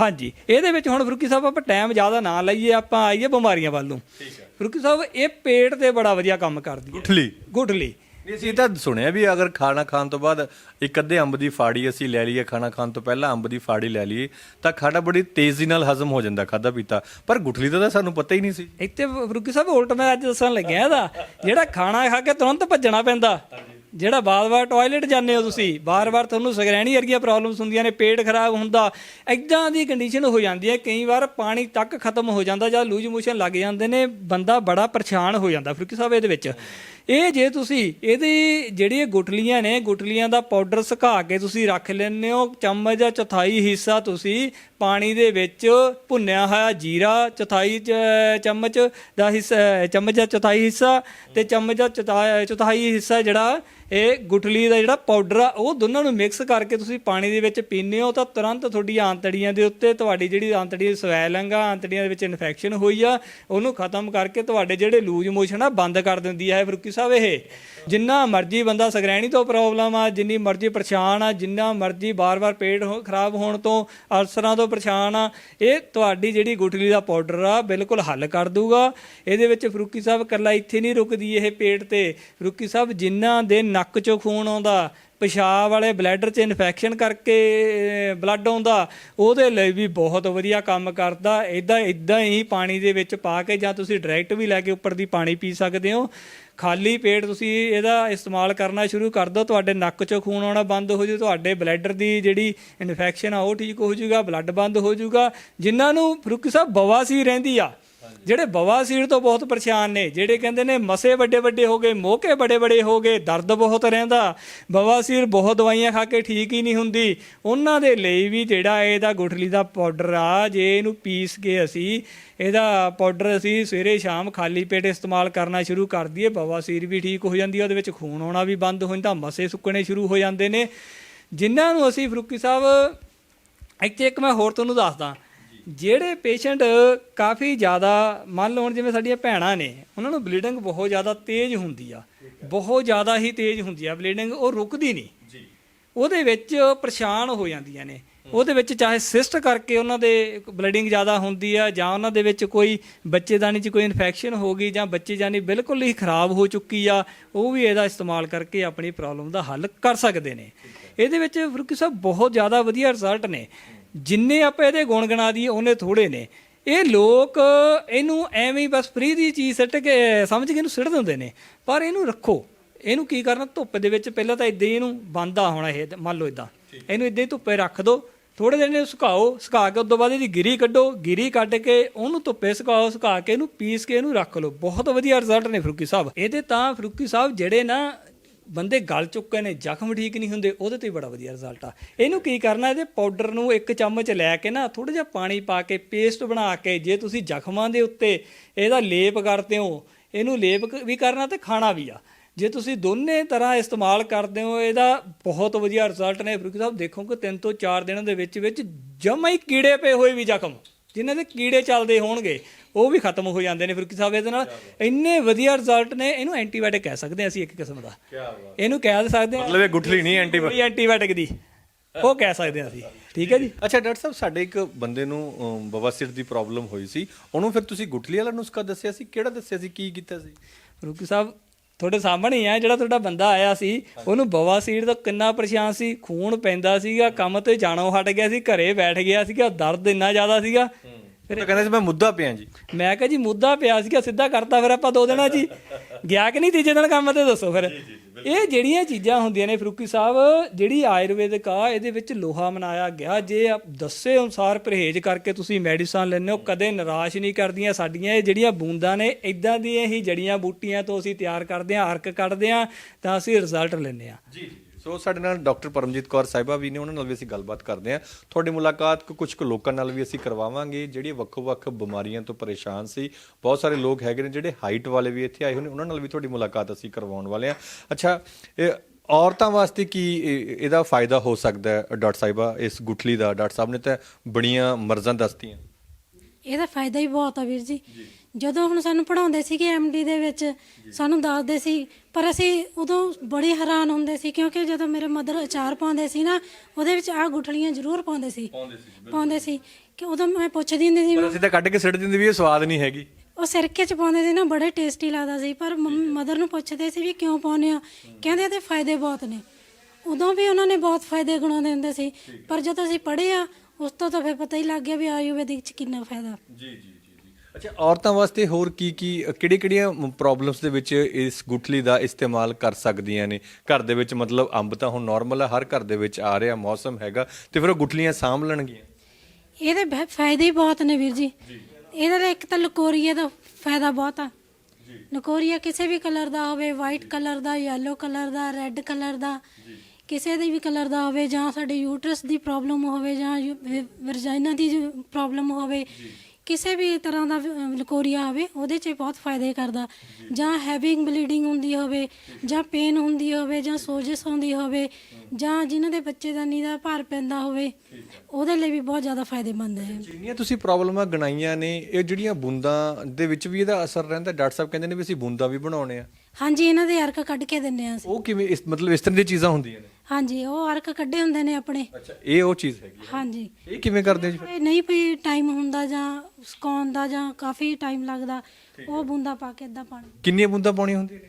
ਹਾਂਜੀ ਇਹਦੇ ਵਿੱਚ ਹੁਣ ਫਰੂਕੀ ਸਾਹਿਬ ਆਪਾਂ ਟਾਈਮ ਜ਼ਿਆਦਾ ਨਾ ਲਾਈਏ ਆਪਾਂ ਆਈਏ ਬਿਮਾਰੀਆਂ ਵੱਲ ਨੂੰ। ਫਰੂਕੀ ਸਾਹਿਬ ਇਹ ਪੇਟ ਤੇ ਬੜਾ ਵਧੀਆ ਕੰਮ ਕਰਦੀ ਹੈ।
ਗੁਠਲੀ।
ਗੁਠਲੀ।
ਨਹੀਂ, ਅਸੀਂ ਤਾਂ ਸੁਣਿਆ ਵੀ ਅਗਰ ਖਾਣਾ ਖਾਣ ਤੋਂ ਬਾਅਦ ਇੱਕ ਅੱਧੇ ਅੰਬ ਦੀ ਫਾੜੀ ਅਸੀਂ ਲੈ ਲਈਏ, ਖਾਣਾ ਖਾਣ ਤੋਂ ਪਹਿਲਾਂ ਅੰਬ ਦੀ ਫਾੜੀ ਲੈ ਲਈਏ, ਤਾਂ ਖਾਣਾ ਬੜੀ ਤੇਜ਼ੀ ਨਾਲ ਹਜ਼ਮ ਹੋ ਜਾਂਦਾ ਖਾਦਾ ਪੀਤਾ। ਪਰ ਗੁਠਲੀ ਦਾ ਤਾਂ ਸਾਨੂੰ ਪਤਾ ਹੀ ਨਹੀਂ ਸੀ।
ਇੱਥੇ ਫਰੂਕੀ ਸਾਹਿਬ, ਉਲਟ ਮੈਂ ਅੱਜ ਦੱਸਣ ਲੱਗਿਆ ਇਹਦਾ। ਜਿਹੜਾ ਖਾਣਾ ਖਾ ਕੇ ਤੁਰੰਤ ਭੱਜਣਾ ਪੈਂਦਾ। ਜਿਹੜਾ ਬਾਰ-ਬਾਰ ਟਾਇਲਟ ਜਾਂਦੇ ਹੋ ਤੁਸੀਂ, ਬਾਰ-ਬਾਰ ਤੁਹਾਨੂੰ ਸਗਰੈਣੀ ਵਰਗੀਆਂ ਪ੍ਰੋਬਲਮਸ ਹੁੰਦੀਆਂ ਨੇ, ਪੇਟ ਖਰਾਬ ਹੁੰਦਾ। ਐਦਾਂ ਦੀ ਕੰਡੀਸ਼ਨ ਹੋ ਜਾਂਦੀ ਹੈ, ਕਈ ਵਾਰ ਪਾਣੀ ਤੱਕ ਖਤਮ ਹੋ ਜਾਂਦਾ ਜਾਂ ਲੂਜ ਮੋਸ਼ਨ ਲੱਗ ਜਾਂਦੇ ਨੇ, ਬੰਦਾ ਬੜਾ ਪਰੇਸ਼ਾਨ ਹੋ ਜਾਂਦਾ ਫਰੂਕੀ ਸਾਹਿਬ ਇਹਦੇ ਵਿੱਚ। ਇਹ ਜੇ ਤੁਸੀਂ ਇਹਦੀ ਜਿਹੜੀ ਗੁਟਲੀਆਂ ਨੇ, ਗੁਟਲੀਆਂ ਦਾ ਪਾਊਡਰ ਸੁਕਾ ਕੇ ਤੁਸੀਂ ਰੱਖ ਲੈਂਦੇ ਹੋ, ਚਮਚ ਜਾਂ ਚੌਥਾਈ ਹਿੱਸਾ ਤੁਸੀਂ ਪਾਣੀ ਦੇ ਵਿੱਚ ਭੁੰਨਿਆ ਹੋਇਆ ਜੀਰਾ, ਚੌਥਾਈ ਚ- ਚਮਚ ਦਾ ਹਿੱਸਾ, ਚਮਚ ਦਾ ਚੌਥਾਈ ਹਿੱਸਾ ਤੇ ਚਮਚ ਦਾ ਚੌਥਾ- ਚੌਥਾਈ ਹਿੱਸਾ ਜਿਹੜਾ ਇਹ ਗੁਟਲੀ ਦਾ ਜਿਹੜਾ ਪਾਊਡਰ ਆ, ਉਹ ਦੋਨਾਂ ਨੂੰ ਮਿਕਸ ਕਰਕੇ ਤੁਸੀਂ ਪਾਣੀ ਦੇ ਵਿੱਚ ਪੀਂਦੇ ਹੋ ਤਾਂ ਤੁਰੰਤ ਤੁਹਾਡੀ ਆਂਤੜੀਆਂ ਦੇ ਉੱਤੇ ਤੁਹਾਡੀ ਜਿਹੜੀ ਆਂਤੜੀ ਦੀ ਸਵੈਲਿੰਗ ਆ ਆਂਤੜੀਆਂ ਦੇ ਵਿੱਚ ਇਨਫੈਕਸ਼ਨ ਹੋਈ ਆ, ਉਹਨੂੰ ਖਤਮ ਕਰਕੇ ਤੁਹਾਡੇ ਜਿਹੜੇ ਲੂਜ ਮੋਸ਼ਨ ਆ, ਬੰਦ ਕਰ ਦਿੰਦੀ ਹੈ ਫਰੂਕੀ ਸਾਹਿਬ ਇਹ। ਜਿੰਨਾ ਮਰਜ਼ੀ ਬੰਦਾ ਸਗਰੈਣੀ ਤੋਂ ਪ੍ਰੋਬਲਮ ਆ, ਜਿੰਨੀ ਮਰਜ਼ੀ ਪਰੇਸ਼ਾਨ ਆ, ਜਿੰਨਾ ਮਰਜ਼ੀ ਬਾਰ-ਬਾਰ ਪੇਟ ਹੋ- ਖਰਾਬ ਹੋਣ ਤੋਂ, ਅਲਸਰਾਂ ਤੋਂ ਪਰੇਸ਼ਾਨ ਆ, ਇਹ ਤੁਹਾਡੀ ਜਿਹੜੀ ਗੁਟਲੀ ਦਾ ਪਾਊਡਰ ਆ, ਬਿਲਕੁਲ ਹੱਲ ਕਰ ਦੂਗਾ ਇਹਦੇ ਵਿੱਚ ਫਰੂਕੀ ਸਾਹਿਬ ਕੱਲਾ ਇੱਥੇ ਨਹੀਂ ਰੁਕਦੀ ਇਹ ਪੇਟ ਤੇ। ਫਰੂਕੀ ਸਾਹਿਬ ਜਿਨ੍ਹਾਂ ਦੇ ਨੱਕ 'ਚੋਂ ਖੂਨ ਆਉਂਦਾ, ਪਿਸ਼ਾਬ ਵਾਲੇ ਬਲੈਡਰ 'ਚ ਇਨਫੈਕਸ਼ਨ ਕਰਕੇ ਬਲੱਡ ਆਉਂਦਾ, ਉਹਦੇ ਲਈ ਵੀ ਬਹੁਤ ਵਧੀਆ ਕੰਮ ਕਰਦਾ। ਇਦਾਂ ਇਦਾਂ ਹੀ ਪਾਣੀ ਦੇ ਵਿੱਚ ਪਾ ਕੇ ਜਾਂ ਤੁਸੀਂ ਡਾਇਰੈਕਟ ਵੀ ਲੈ ਕੇ ਉੱਪਰ ਦੀ ਪਾਣੀ ਪੀ ਸਕਦੇ ਹੋ। ਖਾਲੀ ਪੇਟ ਤੁਸੀਂ ਇਹਦਾ ਇਸਤੇਮਾਲ ਕਰਨਾ ਸ਼ੁਰੂ ਕਰ ਦਿਓ, ਤੁਹਾਡੇ ਨੱਕ 'ਚੋਂ ਖੂਨ ਆਉਣਾ ਬੰਦ ਹੋ ਜੂ, ਤੁਹਾਡੇ ਬਲੈਡਰ ਦੀ ਜਿਹੜੀ ਇਨਫੈਕਸ਼ਨ ਆ ਉਹ ਠੀਕ ਹੋ ਜੂਗਾ ਬਲੱਡ ਬੰਦ ਹੋ ਜੂਗਾ। ਜਿਨ੍ਹਾਂ ਨੂੰ ਫਰੂਕੀ ਸਾਹਿਬ ਬਵਾਸੀਰ ਰਹਿੰਦੀ ਆ ਜਿਹੜੇ ਬਵਾਸੀਰ ਤੋਂ ਬਹੁਤ ਪਰੇਸ਼ਾਨ ਨੇ, ਜਿਹੜੇ ਕਹਿੰਦੇ ਨੇ ਮਸੇ ਵੱਡੇ ਵੱਡੇ ਹੋ ਗਏ ਮੋਕੇ ਬੜੇ ਬੜੇ ਹੋ ਗਏ, ਦਰਦ ਬਹੁਤ ਰਹਿੰਦਾ ਬਵਾਸੀਰ ਬਹੁਤ ਦਵਾਈਆਂ ਖਾ ਕੇ ਠੀਕ ਹੀ ਨਹੀਂ ਹੁੰਦੀ। ਉਹਨਾਂ ਦੇ ਲਈ ਵੀ ਜਿਹੜਾ ਇਹਦਾ ਗੁਠਲੀ ਦਾ ਪਾਊਡਰ ਆ, ਜੇ ਇਹਨੂੰ ਪੀਸ ਕੇ ਅਸੀਂ ਇਹਦਾ ਪਾਊਡਰ ਅਸੀਂ ਸਵੇਰੇ ਸ਼ਾਮ ਖਾਲੀ ਪੇਟ ਇਸਤੇਮਾਲ ਕਰਨਾ ਸ਼ੁਰੂ ਕਰ ਦਈਏ ਬਵਾਸੀਰ ਵੀ ਠੀਕ ਹੋ ਜਾਂਦੀ ਹੈ ਉਹਦੇ ਵਿੱਚ ਖੂਨ ਆਉਣਾ ਵੀ ਬੰਦ ਹੋ ਜਾਂਦਾ, ਮਸੇ ਸੁੱਕਣੇ ਸ਼ੁਰੂ ਹੋ ਜਾਂਦੇ ਨੇ। ਜਿਨ੍ਹਾਂ ਨੂੰ ਅਸੀਂ ਫਰੂਕੀ ਸਾਹਿਬ ਇੱਥੇ ਇੱਕ ਮੈਂ ਹੋਰ ਤੁਹਾਨੂੰ ਦੱਸਦਾ ਜਿਹੜੇ ਪੇਸ਼ੈਂਟ ਕਾਫੀ ਜ਼ਿਆਦਾ ਮੰਨ ਲਓ ਜਿਵੇਂ ਸਾਡੀਆਂ ਭੈਣਾਂ ਨੇ ਉਹਨਾਂ ਨੂੰ ਬਲੀਡਿੰਗ ਬਹੁਤ ਜ਼ਿਆਦਾ ਤੇਜ਼ ਹੁੰਦੀ ਆ। ਬਹੁਤ ਜ਼ਿਆਦਾ ਹੀ ਤੇਜ਼ ਹੁੰਦੀ ਆ ਬਲੀਡਿੰਗ ਉਹ ਰੁਕਦੀ ਨਹੀਂ। ਜੀ। ਉਹਦੇ ਵਿੱਚ ਪਰੇਸ਼ਾਨ ਹੋ ਜਾਂਦੀਆਂ ਨੇ। ਉਹਦੇ ਵਿੱਚ ਚਾਹੇ ਸਿਸਟ ਕਰਕੇ ਉਹਨਾਂ ਦੇ ਬਲੀਡਿੰਗ ਜ਼ਿਆਦਾ ਹੁੰਦੀ ਆ ਜਾਂ ਉਹਨਾਂ ਦੇ ਵਿੱਚ ਕੋਈ ਬੱਚੇਦਾਨੀ 'ਚ ਕੋਈ ਇਨਫੈਕਸ਼ਨ ਹੋ ਗਈ ਜਾਂ ਬੱਚੇਦਾਨੀ ਬਿਲਕੁਲ ਹੀ ਖਰਾਬ ਹੋ ਚੁੱਕੀ ਆ ਉਹ ਵੀ ਇਹਦਾ ਇਸਤੇਮਾਲ ਕਰਕੇ ਆਪਣੀ ਪ੍ਰੋਬਲਮ ਦਾ ਹੱਲ ਕਰ ਸਕਦੇ ਨੇ। ਇਹਦੇ ਵਿੱਚ ਫਰੂਕੀ ਸਾਹਿਬ ਬਹੁਤ ਜ਼ਿਆਦਾ ਵਧੀਆ ਰਿਜ਼ਲਟ ਨੇ। ਜਿੰਨੇ ਆਪਾਂ ਇਹਦੇ ਗੁਣ ਗਣਾ ਦਈਏ ਉਹਨੇ ਥੋੜੇ ਨੇ। ਇਹ ਲੋਕ ਇਹਨੂੰ ਐਵੇਂ ਹੀ ਬਸ ਫ੍ਰੀ ਦੀ ਚੀਜ਼ ਸਿੱਟ ਕੇ ਸਮਝ ਕੇ ਇਹਨੂੰ ਸਿੱਟ ਦਿੰਦੇ ਨੇ। ਪਰ ਇਹਨੂੰ ਰੱਖੋ। ਇਹਨੂੰ ਕੀ ਕਰਨਾ? ਧੁੱਪ ਦੇ ਵਿੱਚ ਪਹਿਲਾਂ ਤਾਂ ਇਦਾਂ ਹੀ ਇਹਨੂੰ ਬੰਦਾ ਹੋਣਾ ਇਹ ਮੰਨ ਲਓ ਇਦਾਂ ਇਹਨੂੰ ਇਦਾਂ ਹੀ ਧੁੱਪੇ ਰੱਖ ਦਿਓ ਥੋੜੇ ਦਿਨ ਇਹਨੂੰ ਸੁਕਾਓ। ਸੁਕਾ ਕੇ ਉਸ ਤੋਂ ਬਾਅਦ ਇਹਦੀ ਗਿਰੀ ਕੱਢੋ। ਗਿਰੀ ਕੱਢ ਕੇ ਉਹਨੂੰ ਧੁੱਪੇ ਸੁਕਾਓ ਸੁਕਾ ਕੇ ਇਹਨੂੰ ਪੀਸ ਕੇ ਇਹਨੂੰ ਰੱਖ ਲਓ। ਬਹੁਤ ਵਧੀਆ ਰਿਜ਼ਲਟ ਨੇ ਫਰੂਕੀ ਸਾਹਿਬ। ਇਹਦੇ ਤਾਂ ਫਰੂਕੀ ਸਾਹਿਬ ਜਿਹੜੇ ਨਾ ਬੰਦੇ ਗਲ ਚੁੱਕੇ ਨੇ, ਜ਼ਖਮ ਠੀਕ ਨਹੀਂ ਹੁੰਦੇ, ਉਹਦੇ ਤੇ ਹੀ ਬੜਾ ਵਧੀਆ ਰਿਜ਼ਲਟ ਆ। ਇਹਨੂੰ ਕੀ ਕਰਨਾ, ਇਹਦੇ ਪਾਊਡਰ ਨੂੰ ਇੱਕ ਚਮਚ ਲੈ ਕੇ ਨਾ ਥੋੜਾ ਜਿਹਾ ਪਾਣੀ ਪਾ ਕੇ ਪੇਸਟ ਬਣਾ ਕੇ, ਜੇ ਤੁਸੀਂ ਜ਼ਖਮਾਂ ਦੇ ਉੱਤੇ ਇਹਦਾ ਲੇਪ ਕਰਦੇ ਹੋ, ਇਹਨੂੰ ਲੇਪ ਵੀ ਕਰਨਾ ਤੇ ਖਾਣਾ ਵੀ ਆ। ਜੇ ਤੁਸੀਂ ਦੋਨੇ ਤਰ੍ਹਾਂ ਇਸਤੇਮਾਲ ਕਰਦੇ ਹੋ, ਇਹਦਾ ਬਹੁਤ ਵਧੀਆ ਰਿਜ਼ਲਟ ਨੇ। ਫਰੂਕੀ ਸਾਹਿਬ ਦੇਖੋਗੇ ਤਿੰਨ ਤੋਂ ਚਾਰ ਦਿਨਾਂ ਦੇ ਵਿੱਚ ਵਿੱਚ ਜਮਾ ਹੀ ਕੀੜੇ ਪਏ ਹੋਏ ਵੀ ਜ਼ਖਮ। ਜਿਨ੍ਹਾਂ ਦੇ ਕੀੜੇ ਚੱਲਦੇ ਹੋਣਗੇ ਉਹ ਵੀ ਖਤਮ ਹੋ ਜਾਂਦੇ ਨੇ ਫਰੂਕੀ ਸਾਹਿਬ ਇਹਦੇ ਨਾਲ ਇੰਨੇ ਵਧੀਆ ਰਿਜ਼ਲਟ ਨੇ ਇਹਨੂੰ ਐਂਟੀਬਾਇਓਟਿਕ ਕਹਿ ਸਕਦੇ ਹਾਂ ਅਸੀਂ ਇੱਕ ਕਿਸਮ ਦਾ। ਇਹਨੂੰ ਕਹਿ ਸਕਦੇ ਹਾਂ
ਮਤਲਬ ਇਹ ਗੁਠਲੀ ਨਹੀਂ ਐਂਟੀ
ਕੋਈ ਐਂਟੀਬਾਇਓਟਿਕ ਦੀ। ਉਹ ਕਹਿ ਸਕਦੇ ਹਾਂ ਅਸੀਂ। ਠੀਕ ਹੈ ਜੀ?
ਅੱਛਾ ਡਾਕਟਰ ਸਾਹਿਬ ਸਾਡੇ ਇੱਕ ਬੰਦੇ ਨੂੰ ਬਵਾਸੀਰ ਦੀ ਪ੍ਰੋਬਲਮ ਹੋਈ ਸੀ। ਉਹਨੂੰ ਫਿਰ ਤੁਸੀਂ ਗੁਠਲੀ ਵਾਲਾ ਨੁਸਖਾ ਦੱਸਿਆ ਸੀ? ਕਿਹੜਾ ਦੱਸਿਆ ਸੀ? ਕੀ ਕੀਤਾ ਸੀ?
ਫਰੂਕੀ ਸਾਹਿਬ ਤੁਹਾਡੇ ਸਾਹਮਣੇ ਹੀ ਆ, ਜਿਹੜਾ ਤੁਹਾਡਾ ਬੰਦਾ ਆਇਆ ਸੀ, ਉਹਨੂੰ ਬਵਾਸੀਰ ਤੋਂ ਕਿੰਨਾ ਪਰੇਸ਼ਾਨ ਸੀ, ਖੂਨ ਪੈਂਦਾ ਸੀਗਾ, ਕੰਮ ਤੇ ਜਾਣੋਂ ਹਟ ਗਿਆ ਸੀ, ਘਰੇ ਬੈਠ ਗਿਆ ਸੀਗਾ, ਦਰਦ ਇੰਨਾ ਜ਼ਿਆਦਾ ਸੀਗਾ।
ਫਿਰ ਕਹਿੰਦੇ ਸੀ ਮੈਂ ਮੁੱਦਾ ਪਿਆ ਜੀ।
ਮੈਂ ਕਿਹਾ ਜੀ ਮੁੱਦਾ ਪਿਆ ਸੀਗਾ ਸਿੱਧਾ ਕਰਤਾ ਫਿਰ ਆਪਾਂ ਦੋ ਦਿਨਾਂ ਹੀ। ਗਿਆ ਕਿ ਨਹੀਂ ਤੀਜੇ ਦਿਨ ਕੰਮ ਤੇ ਦੱਸੋ ਫਿਰ। ਇਹ ਜਿਹੜੀਆਂ ਚੀਜ਼ਾਂ ਹੁੰਦੀਆਂ ਨੇ ਫਰੂਕੀ ਸਾਹਿਬ ਜਿਹੜੀ ਆਯੁਰਵੈਦਿਕ ਆ ਇਹਦੇ ਵਿੱਚ ਲੋਹਾ ਮਨਾਇਆ ਗਿਆ। ਜੇ ਆਪ ਦੱਸੇ ਅਨੁਸਾਰ ਪਰਹੇਜ਼ ਕਰਕੇ ਤੁਸੀਂ ਮੈਡੀਸਨ ਲੈਂਦੇ ਹੋ ਕਦੇ ਨਿਰਾਸ਼ ਨਹੀਂ ਕਰਦੀਆਂ ਸਾਡੀਆਂ ਇਹ ਜਿਹੜੀਆਂ ਬੂੰਦਾਂ ਨੇ ਇਦਾਂ ਦੀਆਂ ਹੀ ਜੜੀਆਂ ਬੂਟੀਆਂ ਤੋਂ ਅਸੀਂ ਤਿਆਰ ਕਰਦੇ ਹਾਂ ਅਰਕ ਕੱਢਦੇ ਹਾਂ ਤਾਂ ਅਸੀਂ ਰਿਜ਼ਲਟ ਲੈਂਦੇ ਹਾਂ।
ਜੀ। ਸੋ ਸਾਡੇ ਨਾਲ ਡਾਕਟਰ ਪਰਮਜੀਤ ਕੌਰ ਸਾਹਿਬਾ ਵੀ ਨੇ ਉਹਨਾਂ ਨਾਲ ਵੀ ਅਸੀਂ ਗੱਲਬਾਤ ਕਰਦੇ ਹਾਂ। ਤੁਹਾਡੀ ਮੁਲਾਕਾਤ ਕੁਝ ਕੁ ਲੋਕਾਂ ਨਾਲ ਵੀ ਅਸੀਂ ਕਰਵਾਵਾਂਗੇ ਜਿਹੜੇ ਵੱਖੋ-ਵੱਖ ਬਿਮਾਰੀਆਂ ਤੋਂ ਪਰੇਸ਼ਾਨ ਸੀ। ਬਹੁਤ ਸਾਰੇ ਲੋਕ ਹੈਗੇ ਨੇ ਜਿਹੜੇ ਹਾਈਟ ਵਾਲੇ ਵੀ ਇੱਥੇ ਆਏ ਹੋਏ ਨੇ ਉਹਨਾਂ ਨਾਲ ਵੀ ਤੁਹਾਡੀ ਮੁਲਾਕਾਤ ਅਸੀਂ ਕਰਵਾਉਣ ਵਾਲੇ ਹਾਂ। ਅੱਛਾ ਇਹ ਔਰਤਾਂ ਵਾਸਤੇ ਕੀ ਇਹ- ਇਹਦਾ ਫਾਇਦਾ ਹੋ ਸਕਦਾ ਹੈ ਡਾਕਟਰ ਸਾਹਿਬਾ? ਇਸ ਗੁਠਲੀ ਦਾ ਡਾਕਟਰ ਸਾਹਿਬ ਨੇ ਤਾਂ ਬੜੀਆਂ ਮਰਜ਼ਾਂ ਦੱਸਤੀਆਂ।
ਇਹਦਾ ਫਾਇਦਾ ਹੀ ਬਹੁਤ ਆ ਵੀਰ ਜੀ। ਜਦੋਂ ਹੁਣ ਸਾਨੂੰ ਪੜਾਉਂਦੇ ਸੀਗੇ ਐਮਡੀ ਦੇ ਵਿੱਚ ਸਾਨੂੰ ਦੱਸਦੇ ਸੀ ਪਰ ਅਸੀਂ ਉਦੋਂ ਬੜੇ ਹੈਰਾਨ ਹੁੰਦੇ ਸੀ ਕਿਉਂਕਿ ਜਦੋਂ ਮੇਰੇ ਮਦਰ ਅਚਾਰ ਪਾਉਂਦੇ ਸੀ ਨਾ ਉਹਦੇ ਵਿੱਚ ਆਹ ਗੁਠਲੀਆਂ ਜ਼ਰੂਰ ਪਾਉਂਦੇ ਸੀ। ਪਾਉਂਦੇ ਸੀ ਕਿ ਉਦੋਂ ਮੈਂ ਪੁੱਛਦੀ ਹੁੰਦੀ ਸੀ
ਪਰ ਅਸੀਂ ਤਾਂ ਕੱਢ ਕੇ ਸਿੱਟ ਦਿੰਦੇ ਵੀ ਇਹ ਸਵਾਦ ਨਹੀਂ ਹੈਗੀ।
ਉਹ ਸਿਰਕੇ ਚ ਪਾਉਂਦੇ ਸੀ ਨਾ ਬੜੇ ਟੇਸਟੀ ਲੱਗਦਾ ਸੀ ਪਰ ਮਦਰ ਨੂੰ ਪੁੱਛਦੇ ਸੀ ਵੀ ਕਿਉਂ ਪਾਉਂਦੇ ਆ ਕਹਿੰਦੇ ਇਹਦੇ ਫਾਇਦੇ ਬਹੁਤ ਨੇ। ਉਦੋਂ ਵੀ ਉਹਨਾਂ ਨੇ ਬਹੁਤ ਫਾਇਦੇ ਗਣਾਉਂਦੇ ਹੁੰਦੇ ਸੀ। ਪਰ ਜਦੋਂ ਅਸੀਂ ਪੜ੍ਹੇ ਆ ਉਸ ਤੋਂ ਤਾਂ ਫਿਰ ਪਤਾ ਹੀ ਲੱਗ ਗਿਆ ਵੀ ਆਯੁਰਵੈਦਿਕ ਚ ਕਿੰਨਾ ਫਾਇਦਾ।
ਜੀ ਜੀ ਜੀ ਜੀ। ਅੱਛਾ ਔਰਤਾਂ ਵਾਸਤੇ ਹੋਰ ਕੀ ਕੀ ਕਿਹੜੀ ਕਿਹੜੀਆਂ ਪ੍ਰੋਬਲਮਸ ਦੇ ਵਿੱਚ ਇਸ ਗੁਠਲੀ ਦਾ ਇਸਤੇਮਾਲ ਕਰ ਸਕਦੀਆਂ ਨੇ? ਘਰ ਦੇ ਵਿੱਚ ਮਤਲਬ ਅੰਬ ਤਾਂ ਹੁਣ ਨਾਰਮਲ ਹੈ ਹਰ ਘਰ ਦੇ ਵਿੱਚ ਆ ਰਿਹਾ ਮੌਸਮ ਹੈਗਾ ਤੇ ਫਿਰ ਉਹ ਗੁਠਲੀਆਂ ਸਾਂਭ ਲੈਣਗੀਆਂ?
ਇਹਦੇ ਫਾਇਦੇ ਹੀ ਬਹੁਤ ਨੇ ਵੀਰ ਜੀ। ਇਹਦਾ ਤਾਂ ਇੱਕ ਤਾਂ ਲਕੋਰੀਆ ਦਾ ਫਾਇਦਾ ਬਹੁਤ ਆ। ਲਕੋਰੀਆ ਕਿਸੇ ਵੀ ਕਲਰ ਦਾ ਹੋਵੇ ਵਾਈਟ ਕਲਰ ਦਾ ਯੈਲੋ ਕਲਰ ਦਾ ਰੈੱਡ ਕਲਰ ਦਾ ਕਿਸੇ ਦੇ ਵੀ ਕਲਰ ਦਾ ਹੋਵੇ ਜਾਂ ਸਾਡੇ ਯੂਟਰਸ ਦੀ ਪ੍ਰੋਬਲਮ ਹੋਵੇ ਜਾਂ ਵਰਜਾਈਨਾ ਦੀ ਪ੍ਰੋਬਲਮ ਹੋਵੇ ਕਿਸੇ ਵੀ ਤਰ੍ਹਾਂ ਦਾ ਲਕੋਰੀਆ ਹੋਵੇ ਉਹਦੇ 'ਚ ਬਹੁਤ ਫਾਇਦੇ ਕਰਦਾ। ਜਾਂ। ਹੈਵਿੰਗ ਬਲੀਡਿੰਗ ਹੁੰਦੀ ਹੋਵੇ ਜਾਂ ਪੇਨ ਹੁੰਦੀ ਹੋਵੇ ਜਾਂ ਸੋਜਸ ਹੁੰਦੀ ਹੋਵੇ ਜਾਂ ਜਿਨ੍ਹਾਂ ਦੇ ਬੱਚੇ ਦਾ ਨੀਂਦ ਦਾ ਭਾਰ ਪੈਂਦਾ ਹੋਵੇ ਉਹਦੇ ਲਈ ਵੀ ਬਹੁਤ ਜ਼ਿਆਦਾ ਫਾਇਦੇਮੰਦ ਹੈ।
ਜਿੰਨੀਆਂ ਤੁਸੀਂ ਪ੍ਰੋਬਲਮਾਂ ਗਣਾਈਆਂ ਨੇ ਇਹ ਜਿਹੜੀਆਂ ਬੂੰਦਾਂ ਦੇ ਵਿੱਚ ਵੀ ਇਹਦਾ ਅਸਰ ਰਹਿੰਦਾ ਡਾਕਟਰ ਸਾਹਿਬ ਕਹਿੰਦੇ ਨੇ ਵੀ ਅਸੀਂ ਬੂੰਦਾਂ ਵੀ ਬਣਾਉਣੇ ਆ।
ਹਾਂਜੀ ਇਹਨਾਂ ਦੇ ਅਰਕ ਕੱਢ ਕੇ ਦਿੰਨੇ ਆ ਅਸੀਂ।
ਉਹ ਕਿਵੇਂ ਇਸ ਮਤਲਬ ਇਸ ਤਰ੍ਹਾਂ ਦੀਆਂ ਚੀਜ਼ਾਂ ਹੁੰਦੀਆਂ ਨੇ?
ਹਾਂਜੀ ਉਹ ਅਰਕ ਕੱਢੇ ਹੁੰਦੇ ਨੇ ਆਪਣੇ।
ਅੱਛਾ ਇਹ ਉਹ ਚੀਜ਼ ਹੈਗੀ
ਹਾਂਜੀ।
ਇਹ ਕਿਵੇਂ ਕਰਦੇ ਜੀ ਫਿਰ?
ਇਹ ਨਹੀਂ ਵੀ ਟਾਈਮ ਹੁੰਦਾ ਜਾਂ ਸੁਕਾਉਣ ਦਾ ਜਾਂ ਕਾਫੀ ਟਾਈਮ ਲੱਗਦਾ ਉਹ ਬੂੰਦਾ ਪਾ ਕੇ ਇਦਾਂ ਪਾਣੀ
ਕਿੰਨੀਆਂ ਬੂੰਦਾਂ ਪਾਉਣੀਆਂ ਹੁੰਦੀਆਂ ਨੇ?